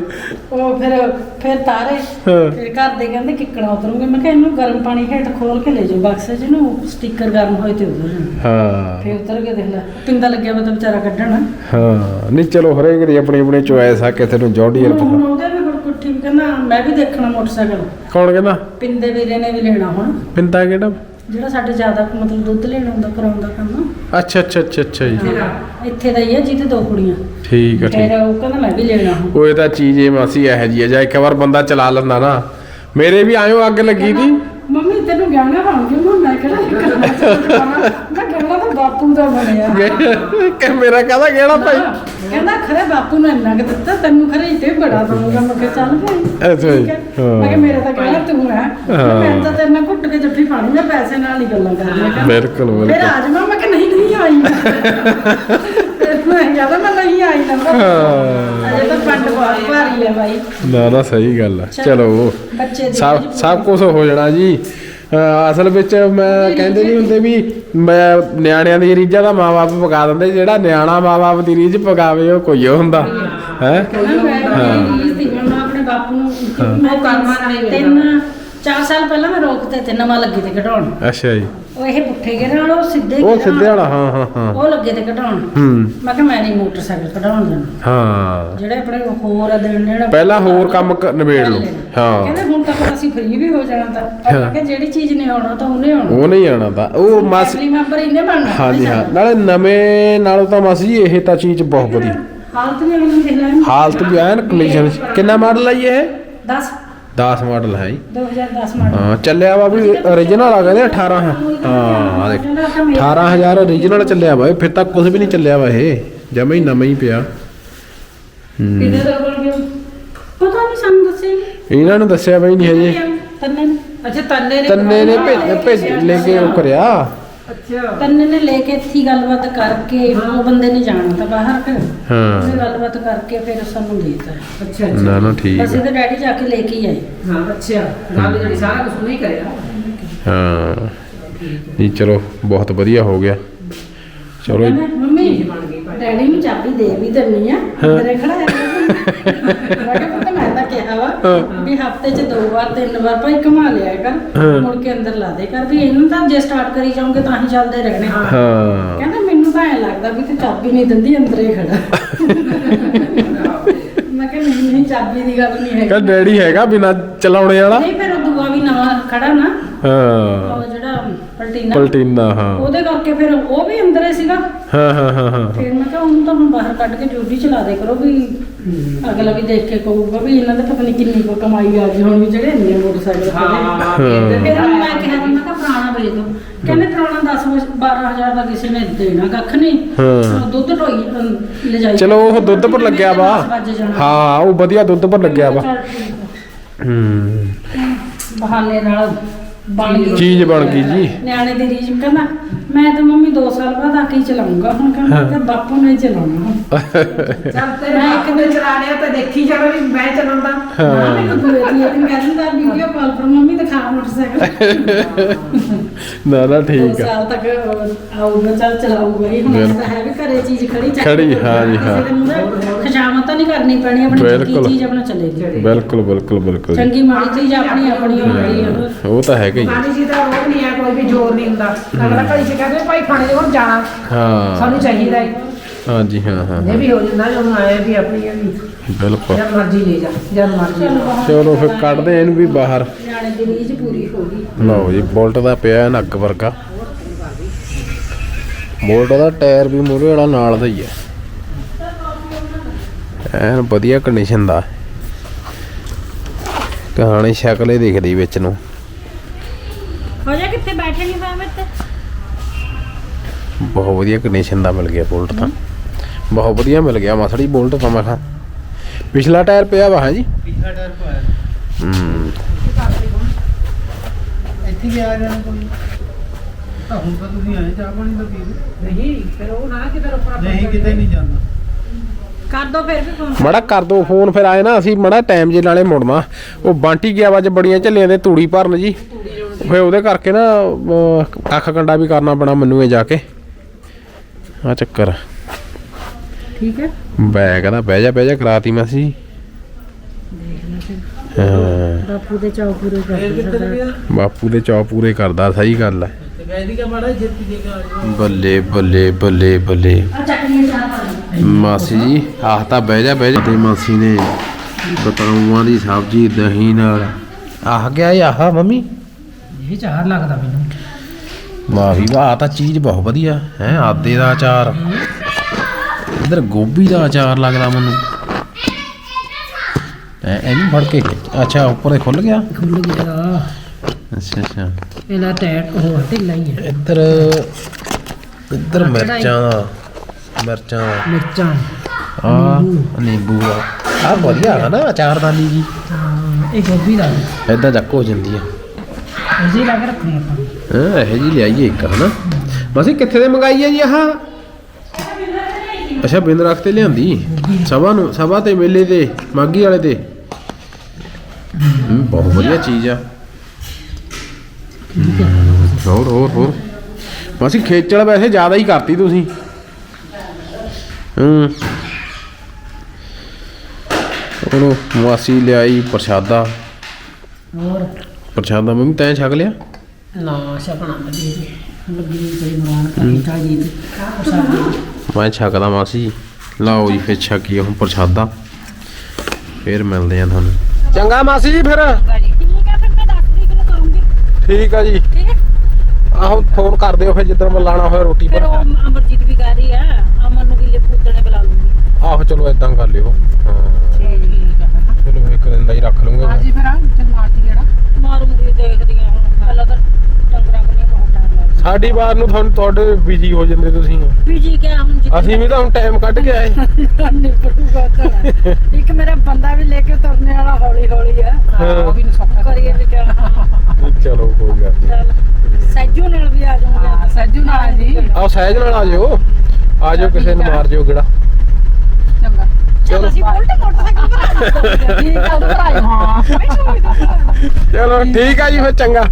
ਉਹ ਫਿਰ ਫਿਰ ਤਾਰੇ ਹਾਂ। ਫਿਰ ਘਰ ਦੇ ਕਹਿੰਦੇ ਕਿੱਕਣਾ ਉਤਰੂਗੇ। ਮੈਂ ਕਿਹਾ ਇਹਨੂੰ ਗਰਮ ਪਾਣੀ ਹੇਠ ਖੋਲ ਕੇ ਲੈ ਜਾਓ। ਬਕਸੇ ਚ ਨੂੰ ਸਟicker ਗਰਮ ਹੋਏ ਤੇ ਜਾਣਾ। ਹਾਂ। ਫਿਰ ਉਤਰ ਕੇ ਦੇਖ ਲੈ। ਪਿੰਦਾ ਲੱਗਿਆ ਵਾ ਤਾਂ ਵਿਚਾਰਾ ਕੱਢਣ। ਹਾਂ। ਨਹੀਂ ਚਲੋ ਹਰੇਕ ਦੀ ਆਪਣੀ ਆਪਣੀ ਚੋਇਸ ਆ ਕਿਸੇ ਨੂੰ ਜੌਡੀਅਰ ਹੁਣ ਪਤਾ ਉਹਦੇ ਵੀ ਬੜ ਕੁੱਠੀ ਕਹਿੰਦਾ ਮੈਂ ਵੀ ਦੇਖਣਾ ਮੋਟਰਸਾਈਕਲ। ਕੌਣ ਕਹਿੰਦਾ? ਪਿੰਦੇ ਵੀਰੇ ਨੇ ਵੀ ਲੈਣਾ ਹੁਣ। ਪਿੰਤਾ ਕਿਹੜਾ? ਜਿਹੜਾ ਸਾਡੇ ਜ਼ਿਆਦਾ ਮਤਲਬ ਦੁੱਧ ਲੈਣ ਆਉਂਦਾ ਕਰਾਉਂਦਾ ਕੰਮ। ਅੱਛਾ ਅੱਛਾ ਅੱਛਾ ਅੱਛਾ ਜੀ। ਇੱਥੇ ਦਾ ਹੀ ਆ ਜਿਹਦੇ ਦੋ ਕੁੜੀਆਂ। ਠੀਕ ਆ ਠੀਕ। ਫਿਰ ਉਹ ਕਹਿੰਦਾ ਮੈਂ ਵੀ ਲੈਣਾ ਉਹ ਇਹ ਤਾਂ ਚੀਜ਼ ਇਹ ਮਾਸੀ ਇਹੋ ਜੀ ਹੈ ਜਾਂ ਇੱਕ ਵਾਰ ਬੰਦਾ ਚਲਾ ਲੈਂਦਾ ਨਾ। ਮੇਰੇ ਵੀ ਆਇਓ ਅੱਗ ਲੱਗੀ ਤੀ ਮੰਮੀ ਤੈਨੂੰ ਬਣ ਗਿਆ ਮੈਂ ਕਿਹੜਾ ਤਾਂ ਬਾਪੂ ਦਾ ਬਣਿਆ। ਕਿ ਮੇਰਾ ਕਹਦਾ ਕਿਹੜਾ ਭਾਈ? ਕਹਿੰਦਾ ਖਰੇ ਬਾਪੂ ਨੇ ਇੰਨਾ ਕੁ ਦਿੱਤਾ ਤੈਨੂੰ ਖਰੇ ਇੱਥੇ ਬੜਾ ਦਊਗਾ ਮੈਂ ਕਿਹਾ ਚੱਲ ਭਾਈ ਅੱਛਾ ਜੀ ਠੀਕ ਹੈ। ਮੈਂ ਕਿਹਾ ਮੇਰਾ ਤਾਂ ਕਹਿਣਾ ਤੂੰ ਹੈ। ਮੈਂ ਤਾਂ ਤੇਰੇ ਨਾਲ ਘੁੱਟ ਕੇ ਜੱਫੀ ਪਾਣੀ ਮੈਂ ਪੈਸੇ ਨਾਲ ਹੀ ਗੱਲਾਂ ਕਰਨੀਆਂ ਕਹਿੰਦਾ ਬਿਲਕੁਲ ਫਿਰ ਬਿਲਕੁਲ ਆ ਜਾਵਾਂ ਮੈਂ ਕਿ ਨਹੀਂ ਨਹੀਂ ਆਈ। ਫਿਰ ਮੈਂ ਕਹਿੰਦਾ ਮੈਂ ਨਹੀਂ ਆਈ ਨਾ। ਹਾਂ। ਅਜੇ ਤਾਂ ਪੰਡ ਬਹੁਤ ਭਾਰੀ ਹੈ ਬਾਈ। ਨਾ ਨਾ ਸਹੀ ਗੱਲ ਆ। ਚਲੋ ਬੱਚੇ ਦੇ ਸਭ ਸਭ ਕੁਝ ਹੋ ਜਾਣਾ ਜੀ। ਅਸਲ ਵਿੱਚ ਮੈਂ ਕਹਿੰਦੇ ਨਹੀਂ ਹੁੰਦੇ ਵੀ ਮੈਂ ਨਿਆਣਿਆਂ ਦੀ ਰੀਝਾਂ ਦਾ ਮਾਪੇ ਪਕਾ ਦਿੰਦੇ ਜਿਹੜਾ ਨਿਆਣਾ ਮਾਪੇ ਦੀ ਰੀਝ ਪਕਾਵੇ ਉਹ ਕੋਈ ਹੁੰਦਾ ਹੈ? ਮੈਂ ਆਪਣੇ ਬਾਪੂ ਨੂੰ ਮੈਂ ਕਰਮਾ ਨਾਲ ਤਿੰਨ ਚਾਰ ਸਾਲ ਪਹਿਲਾਂ ਮੈਂ ਰੋਕਤੇ ਤੇ ਨਵਾਂ ਲੱਗੀ ਤੇ ਕਢਾਉਣ ਅੱਛਾ ਜੀ। ਉਹ ਇਹ ਪੁੱਠੇ ਗਏ ਨਾਲ ਉਹ ਸਿੱਧੇ ਉਹ ਸਿੱਧੇ ਨਾਲ। ਵਾਲਾ ਹਾਂ ਹਾਂ ਹਾਂ। ਉਹ ਲੱਗੇ ਤੇ ਕਢਾਉਣ। ਹੂੰ। ਮੈਂ ਕਿਹਾ ਮੈਂ ਨਹੀਂ ਮੋਟਰਸਾਈਕਲ ਕਢਾਉਣ ਜਾਣਾ। ਹਾਂ। ਜਿਹੜੇ ਆਪਣੇ ਹੋਰ ਆ ਦੇਣ ਦੇਣ ਪਹਿਲਾਂ ਹੋਰ ਕੰਮ ਕ- ਨਿਬੇੜ ਲਓ। ਹਾਂ। ਕਹਿੰਦੇ ਹੁਣ ਤੱਕ ਅਸੀਂ ਫ੍ਰੀ ਵੀ ਹੋ ਜਾਣਾ ਤਾਂ। ਪਰ ਮੈਂ ਕਿਹਾ ਜਿਹੜੀ ਚੀਜ਼ ਨੇ ਆਉਣਾ ਤਾਂ ਉਹਨੇ ਆਉਣਾ। ਉਹ ਨਹੀਂ ਆਣਾ ਤਾਂ। ਉਹ ਮਾਸੀ ਫੈਮਿਲੀ ਮੈਂਬਰ ਇੰਨੇ ਬਣਨਾ। ਹਾਂਜੀ ਹਾਂ। ਨਾਲੇ ਨਵੇਂ ਨਾਲੋਂ ਤਾਂ ਮਾਸੀ ਜੀ ਇਹ ਤਾਂ ਚੀਜ਼ ਬਹੁਤ ਵਧੀਆ। ਹਾਲਤ ਵੀ ਅਗਲੇ ਨੂੰ ਦੇਖ ਲੈਣ ਹਾਲਤ ਵੀ ਐਨ ਕੰਡੀਸ਼ਨ ਕਿੰਨਾ ਮਾਡਲ ਆ ਜੀ ਇਹ? 10 10 ਮਾਡਲ ਹੈ ਜੀ। 2010 ਮਾਡਲ। ਹਾਂ ਚੱਲਿਆ ਵਾ ਵੀ origignal ਆ ਕਹਿੰਦੇ 18 ਹੈ ਹਾਂ ਦੇਖ। 18000 origignal ਚੱਲਿਆ ਵਾ ਫਿਰ ਤਾਂ ਕੁਝ ਵੀ ਨਹੀਂ ਚੱਲਿਆ ਵਾ ਇਹ। ਜਮਾ ਹੀ ਨਵਾਂ ਹੀ ਪਿਆ। ਹੂੰ। ਕਿੰਨੇ ਦਾ ਬਣ ਗਿਆ? ਪਤਾ ਨਹੀਂ ਸਾਨੂੰ ਦੱਸੇ ਇਹਨਾਂ ਨੂੰ ਦੱਸਿਆ ਬਈ ਨਹੀਂ ਹਜੇ। ਤੰਨੇ ਨੇ। ਅੱਛਾ ਤੰਨੇ ਨੇ ਤੰਨੇ ਨੇ ਭੇਜ ਲੈ ਕੇ ਉਹ ਕਰਿਆ। ਅੱਛਾ। ਤੰਨੇ ਨੇ ਲੈ ਕੇ ਇੱਥੇ ਗੱਲਬਾਤ ਕਰਕੇ ਉਹ ਬੰਦੇ ਨੇ ਜਾਣਾ ਤਾਂ ਬਾਹਰ। ਫਿਰ ਹਾਂ। ਉਹਨੇ ਗੱਲਬਾਤ ਕਰਕੇ ਫਿਰ ਸਾਨੂੰ ਦੇਤਾ। ਅੱਛਾ ਨਾ ਨਾ ਠੀਕ ਅਸੀਂ ਤੇ ਡੈਡੀ ਜਾ ਕੇ ਲੈ ਕੇ ਹੀ ਆਏ। ਹਾਂ ਅੱਛਾ। ਗੱਲ ਜਿਹੜੀ ਸਾਰਾ ਕੁਝ ਨਹੀਂ ਕਰਿਆ। ਹਾਂ। ਨਹੀਂ ਚਲੋ ਬਹੁਤ ਵਧੀਆ ਹੋ ਗਿਆ। ਚਲੋ ਕਹਿੰਦੇ, ਮੰਮੀ ਬਣ ਗਈ ਭਾਈ। ਡੈਡੀ ਨੂੰ ਚਾਬੀ ਦੇ ਵੀ ਦਿੰਨੀ ਆ। ਮੇਰੇ ਖੜਾ ਹੈ ਮੈਂ ਕਿਹਾ ਪੁੱਤ ਵਾ ਹਫ਼ਤੇ 'ਚ ਦੋ ਵਾਰ ਤਿੰਨ ਵਾਰ ਭਾਈ ਘੁਮਾ ਲਿਆ ਕਰ। ਮੁੜ ਕੇ ਅੰਦਰ ਲਾ ਦੇ ਕਰ ਵੀ ਇਹਨੂੰ ਤਾਂ ਜੇ ਸਟਾਰਟ ਕਰੀ ਜਾਓਗੇ ਤਾਂ ਹੀ ਚੱਲਦੇ ਰਹਿਣੇ। ਹਾਂ। ਕਹਿੰਦਾ ਮੈਨੂੰ ਤਾਂ ਐ ਲੱਗਦਾ ਵੀ ਤੂੰ ਚਾਬੀ ਨਹੀਂ ਦਿੰਦੀ ਅੰਦਰੇ ਖੜਾ। ਮੈਂ ਕਿਹਾ ਨਹੀਂ ਨਹੀਂ ਚਾਬੀ ਦੀ ਗੱਲ ਨਹੀਂ ਹੈਗੀ। ਡੈਡੀ ਹੈਗਾ ਬਿਨਾ ਚਲਾਉਣੇ ਵਾਲਾ। ਨਹੀਂ ਫਿਰ ਉਹ ਦੂਆ ਵੀ ਨਵਾਂ ਖੜਾ ਨਾ। ਹਾਂ। ਉਹ ਜਿਹੜਾ ਪਲਟੀਨਾ। ਪਲਟੀਨਾ ਹਾਂ। ਉਹਦੇ ਕਰਕੇ ਫਿਰ ਉਹ ਵੀ ਅੰਦਰੇ ਸੀਗਾ। ਹਾਂ ਹਾਂ ਹਾਂ ਹਾਂ ਫਿਰ ਮੈਂ ਕਿਹਾ ਉਹਨੂੰ ਤਾਂ ਹੁਣ ਬਾਹਰ ਕੱਢ ਕੇ ਡਿਊਟੀ ਚਲਾ ਦੇ ਕਰੋ ਵੀ ਅਗਲਾ ਵੀ ਦੇਖ ਕੇ ਕਹੂਗਾ ਵੀ ਇਹਨਾਂ ਦੇ ਪਤਾ ਨਹੀਂ ਕਿੰਨੀ ਕੋ ਕਮਾਈ ਆ ਗਈ ਹੁਣ ਵੀ ਜਿਹੜੇ ਇੰਨੇ ਮੋਟਰਸਾਈਕਲ ਖੜੇ ਹਾਂ ਫਿਰ ਉਹਨੂੰ ਮੈਂ ਕਿਹਾ ਮੈਂ ਕਿਹਾ ਪੁਰਾਣਾ ਵੇਚ ਦੋ ਕਹਿੰਦੇ ਪੁਰਾਣਾ 10 12000 ਦਾ ਕਿਸੇ ਨੇ ਦੇਣਾ ਕੱਖ ਨਹੀਂ ਹਾਂ। ਉਹ ਦੁੱਧ ਢੋਈ ਅਮ, ਲਿਜਾਈ ਚਲੋ ਉਹ ਦੁੱਧ ਪਰ ਲੱਗਿਆ ਵਾ। ਹਾਂ ਉਹ ਵਧੀਆ ਦੁੱਧ ਪਰ ਲੱਗਿਆ ਵਾ। ਹੂੰ। ਬਹਾਨੇ ਨਾਲ ਬਣ ਗਈ। ਚੀਜ਼ ਬਣ ਗਈ ਜੀ। ਨਿਆਣੇ ਦੀ ਰੀਜ ਕਹਿੰਦਾ ਮੈਂ ਤਾਂ ਮੰਮੀ 2 ਸਾਲ ਬਾਅਦ ਆ ਕੇ ਚਲਾਉਂਗਾ। ਹੁਣ ਕਹਿੰਦਾ ਬਾਪੂ ਨੇ ਚਲਾਉਣਾ ਹੁਣ। ਚੱਲ ਤੇਰੇ ਇੱਕ ਦਿਨ ਚਲਾ ਲਿਆ ਤਾਂ ਦੇਖੀ ਜਾਵੇ ਵੀ ਮੈਂ ਚਲਾਉਂਦਾ। ਹਾਂ। ਮੈਨੂੰ ਦੂਏ ਦੀ ਇੱਕ ਕਹਿ ਦਿੰਦਾ ਵੀਡੀਓ ਕਾਲ ਪਰ ਮੰਮੀ ਦਿਖਾ ਮੋਟਰਸਾਈਕਲ। ਨਾ ਨਾ ਠੀਕ ਆ ਸਾਲ ਤੱਕ ਆਊਗਾ ਚੱਲ ਚਲਾਊਗਾ ਹੀ ਹੁਣ ਬਿਲਕੁਲ। ਤਾਂ ਹੈ ਵੀ ਘਰੇ ਚੀਜ਼ ਖੜੀ ਚੱਕ ਖੜੀ, ਹਾਂ ਜੀ, ਹਾਂ। ਖਜਾਮਤ ਤਾਂ ਨਹੀਂ ਕਰਨੀ ਪੈਣੀ ਆਪਣੀ ਚੰਗੀ ਬਿਲਕੁਲ। ਚੀਜ਼ ਆਪਣਾ ਚੱਲੇਗੀ ਬਿਲਕੁਲ ਬਿਲਕੁਲ ਬਿਲਕੁਲ ਜੀ। ਚੰਗੀ ਮਾੜੀ ਚੀਜ਼ ਆਪਣੀ ਆਪਣੀ ਹੁੰਦੀ ਹੈ ਉਹ ਤਾਂ ਹੈਗਾ ਹੀ ਆ। ਪਾਣੀ ਜੀ ਦਾ ਰੋਗ ਨਹੀਂ ਆ ਕੋਈ ਵੀ ਜ਼ੋਰ ਨਹੀਂ ਹੁੰਦਾ ਅਗਲਾ ਘੜੀ ਚ ਕਹਿੰਦੇ ਭਾਈ ਖਾਣੇ ਦੇ ਕੋਲ ਜਾਣਾ ਹਾਂ ਸਾਨੂੰ ਚਾਹੀਦਾ ਹੈ ਹਾਂ ਜੀ ਹਾਂ ਹਾਂ। ਇਹ ਵੀ ਹੋ ਜਾਂਦਾ ਜਦੋਂ ਆਏ ਵੀ ਆਪਣੀ ਇਹ ਵੀ। ਬਿਲਕੁਲ। ਜਦ ਮਰਜ਼ੀ ਲੈ ਜਾ ਜਦ ਮਰਜ਼ੀ ਚਲੋ ਫਿਰ ਕੱਢਦੇ ਆ ਇਹਨੂੰ ਵੀ ਬਾਹਰ। ਨਿਆਣੇ ਦੀ ਰੀਝ ਪੂਰੀ ਹੋ ਗਈ। ਲਓ ਜੀ ਬੋਲਟ ਦਾ ਪਿਆ ਐਨ ਅੱਗ ਵਰਗਾ। ਬੋਲਟ ਦਾ ਟਾਇਰ ਵੀ ਮੂਹਰੇ ਵਾਲਾ ਨਾਲ ਦਾ ਹੀ ਹੈ। ਐਨ ਵਧੀਆ ਕੰਡੀਸ਼ਨ ਦਾ। ਕਹਾਣੀ ਸ਼ਕਲ ਹੀ ਦਿਖਦੀ ਵਿੱਚ ਨੂੰ। ਹੋ ਜਾ ਕਿੱਥੇ ਬੈਠੇ ਨਹੀਂ ਤੇ ਬਹੁਤ ਵਧੀਆ ਕੰਡੀਸ਼ਨ ਦਾ ਮਿਲ ਗਿਆ ਬੋਲਟ ਤਾਂ। ਬਹੁਤ ਵਧੀਆ ਮਿਲ ਗਿਆ ਮਸੜੀ ਬੋਲਟ ਤਾਂ ਮੈਂ ਕਿਹਾ। ਪਿਛਲਾ ਟਾਇਰ ਪਿਆ ਵਾ ਹੈ ਜੀ? ਪਿਛਲਾ ਟਾਇਰ ਪਾਇਆ ਹੂੰ। ਇੱਥੇ ਵੀ ਆ ਜਾਣਾ ਕੋਈ। ਤਾਂ ਹੁਣ ਤਾਂ ਤੁਸੀਂ ਆਏ ਚਾਹ ਪਾਣੀ ਦਾ ਪੀ ਲਓ। ਨਹੀਂ ਫਿਰ ਉਹ ਨਾ ਕਿਤੇ ਉੱਪਰ ਨਹੀਂ ਕਿਤੇ ਨਹੀਂ ਜਾਂਦਾ। ਕਰ ਦੋ ਫਿਰ ਵੀ ਫੋਨ ਮੜਾ ਕਰ ਦੋ ਫੋਨ ਫਿਰ ਆਏ ਨਾ ਅਸੀਂ ਮੜਾ ਟਾਈਮ ਜੇ ਨਾਲੇ ਮੁੜਨਾ। ਉਹ ਬਾਂਟੀ ਗਿਆ ਵਾ ਅੱਜ ਬੜੀਆਂ ਝੱਲੀਆਂ ਦੇ ਤੂੜੀ ਭਰਨ ਜੀ। ਫਿਰ ਉਹਦੇ ਕਰਕੇ ਨਾ ਅੱਖ ਕੰਡਾ ਵੀ ਕਰਨਾ ਪੈਣਾ ਮੈਨੂੰ ਇਹ ਜਾ ਕੇ। ਆ ਚੱਕਰ। ਠੀਕ ਹੈ? ਬੈਗ ਦਾ ਬਹਿ ਜਾ ਬਹਿ ਜਾ ਕਰਾਤੀ ਮਾਸੀ ਜੀ। ਹਾਂ ਬਾਪੂ ਦੇ ਚਾਅ ਪੂਰੇ ਕਰਦੇ ਬਾਪੂ ਦੇ ਚੌ ਪੂਰੇ ਕਰਦਾ ਸਹੀ ਗੱਲ ਹੈ। ਬੱਲੇ ਬੱਲੇ ਬੱਲੇ ਬੱਲੇ। ਚਾਹ ਮਾਸੀ ਜੀ ਆਹ ਤਾਂ ਬਹਿ ਜਾ ਬਹਿ ਜਾ। ਤੇ ਮਾਸੀ ਨੇ ਬਤਾਊਆਂ ਦੀ ਸਬਜ਼ੀ ਦਹੀਂ ਨਾਲ। ਆਹ ਗਿਆ ਆਹ ਮੰਮੀ। ਇਹ ਚਾਰ ਲੱਗਦਾ ਮੈਨੂੰ। ਵਾਹ ਵੀ ਵਾਹ ਆਹ ਤਾਂ ਚੀਜ਼ ਬਹੁਤ ਵਧੀਆ ਹੈ ਆਦੇ ਦਾ ਅਚਾਰ। ਇਧਰ ਗੋਭੀ ਦਾ ਅਚਾਰ ਲੱਗਦਾ ਮੈਨੂੰ। ਐ ਇਹਨੂੰ ਫੜ ਕੇ ਅੱਛਾ ਉੱਪਰ ਇਹ ਖੁੱਲ ਗਿਆ? ਖੁੱਲ ਗਿਆ। ਅੱਛਾ ਅੱਛਾ। ਇਹਦਾ ਟੈਟ ਉਹ ਢਿੱਲਾ ਹੀ ਹੈ ਇੱਧਰ ਇੱਧਰ ਮਿਰਚਾਂ ਦਾ ਮਿਰਚਾਂ ਦਾ। ਮਿਰਚਾਂ। ਆ ਨਿੰਬੂ। ਆ ਆ ਵਧੀਆ ਹੈ ਨਾ ਅਚਾਰਦਾਨੀ ਜੀ। ਹਾਂ ਇਹ ਗੋਭੀ ਦਾ ਐਦਾਂ ਚੱਕ ਹੋ ਜਾਂਦੀ ਆ। ਅਜੀ ਲਾ ਕੇ ਰੱਖਣੀ ਆਪਾਂ। ਹਾਂ ਇਹ ਜੀ ਲਿਆਈਏ ਇੱਕ ਹਨਾ। ਮਾਸੀ ਕਿੱਥੇ ਦੇ ਮੰਗਾਈ ਹੈ ਜੀ ਆਹ? ਅੱਛਾ ਬਿੰਦ ਰੱਖ ਤੇ ਲਿਆਂਦੀ? ਸਭਾ ਨੂੰ ਸਭਾ ਤੇ ਮੇਲੇ ਤੇ ਮਾਗੀ ਵਾਲੇ ਤੇ ਬਹੁਤ ਵਧੀਆ ਚੀਜ਼ ਆ। ਹੋਰ ਹੋਰ ਹੋਰ। ਮਾਸੀ ਖੇਚਲ ਵੈਸੇ ਜ਼ਿਆਦਾ ਹੀ ਕਰਤੀ ਤੁਸੀਂ। ਹੂੰ। ਉਹਨੂੰ ਮਾਸੀ ਲਿਆਈ ਪ੍ਰਸ਼ਾਦਾ। ਹੋਰ? ਪ੍ਰਸ਼ਾਦਾ ਮੰਮੀ ਤੈਂ ਛਕ ਲਿਆ? ਨਾ ਛਪਣਾ ਲੱਗੀ ਲੱਗੀ ਕੋਈ ਮਰਾਨ ਕਰੀ ਚਾਹੀਦੀ ਦੀ ਪ੍ਰਸਾਦ। ਮੈਂ ਛਕਦਾ ਮਾਸੀ ਲਓ ਜੀ ਫਿਰ ਛਕੀਏ ਹੁਣ ਪ੍ਰਸ਼ਾਦਾ। ਫਿਰ ਮਿਲਦੇ ਆ ਤੁਹਾਨੂੰ। ਚੰਗਾ ਮਾਸੀ ਜੀ ਫਿਰ। ਠੀਕ ਹੈ ਫਿਰ ਮੈਂ 10 ਤਰੀਕ ਨੂੰ ਕਰੂੰਗੀ ਠੀਕ ਆ ਜੀ। ਆਹੋ ਫੋਨ ਕਰ ਦਿਓ ਫਿਰ ਜਿੱਦਣ ਮੈਂ ਲਾਣਾ ਹੋਇਆ ਰੋਟੀ ਪਰ ਉਹ ਅਮਰਜੀਤ ਵੀ ਕਹਿ ਰਹੀ ਹੈ ਅਮਨ ਨੂੰ ਵੀ ਲੈ ਪੂਤਣੇ ਬੁਲਾ ਲੂੰਗੀ ਆਹੋ ਚਲੋ ਇਦਾਂ ਕਰ ਲਿਓ। ਹਾਂ। ਠੀਕ ਹੈ ਚਲੋ ਇੱਕ ਦਿਨ ਦਾ ਹੀ ਰੱਖ ਲੂੰਗਾ ਅੱਜ ਹੀ ਫਿਰ ਆ ਚਲ ਮਾਰਤੀ ਜਿਹੜਾ ਮਾਰੂੰਗੀ ਦੇਖਦੀ ਹਾਂ ਹੁਣ ਪਹਿਲਾਂ ਤਾਂ ਡੰਗਰਾਂ ਕੋਲ ਬਹੁਤ ਟਾਈਮ ਲੱਗਦਾ ਸਾਡੀ ਵਾਰ ਨੂੰ ਤੁਹਾਨੂੰ ਤੁਹਾਡੇ ਬਿਜ਼ੀ ਹੋ ਜਾਂਦੇ ਤੁਸੀਂ। ਬੀਜੀ ਕਿਆ ਹੁਣ ਜਿੱਥੇ ਅਸੀਂ ਵੀ ਤਾਂ ਹੁਣ ਟਾਈਮ ਕੱਢ ਕੇ ਆਏ। ਤਾਂ ਇੱਕ ਮੇਰਾ ਬੰਦਾ ਵੀ ਲੈ ਕੇ ਤੁਰਨੇ ਵਾਲਾ ਹੌਲੀ ਹੌਲੀ ਆ ਉਹ ਵੀ ਨਹੀਂ ਸੌਖਾ ਕਰੀਏ ਵੀ ਕਿਆ। ਹਾਂ, ਚਲੋ ਕੋਈ ਗੱਲ ਨਹੀਂ ਚੱਲ ਸੈਜੂ ਨਾਲ ਵੀ ਆ ਹਾਂ ਜਾਊਂਗਾ ਸੱਜੂ ਨਾਲ ਜੀ। ਆਓ ਸਹਿਜ ਨਾਲ ਆ ਜਾਓ ਆ ਜਾਓ ਕਿਸੇ ਨੂੰ ਮਾਰ ਜਿਓ ਕਿਹੜਾ ਚੰਗਾ। ਚਲ ਅਸੀਂ ਉਲਟੇ ਮੋਟਰਸਾਈਕਲ ਪਰ ਠੀਕ ਆ ਉਧਰ ਆਇਓ ਹਾਂ। ਚਲੋ ਠੀਕ ਆ ਜੀ ਫਿਰ ਚੰਗਾ।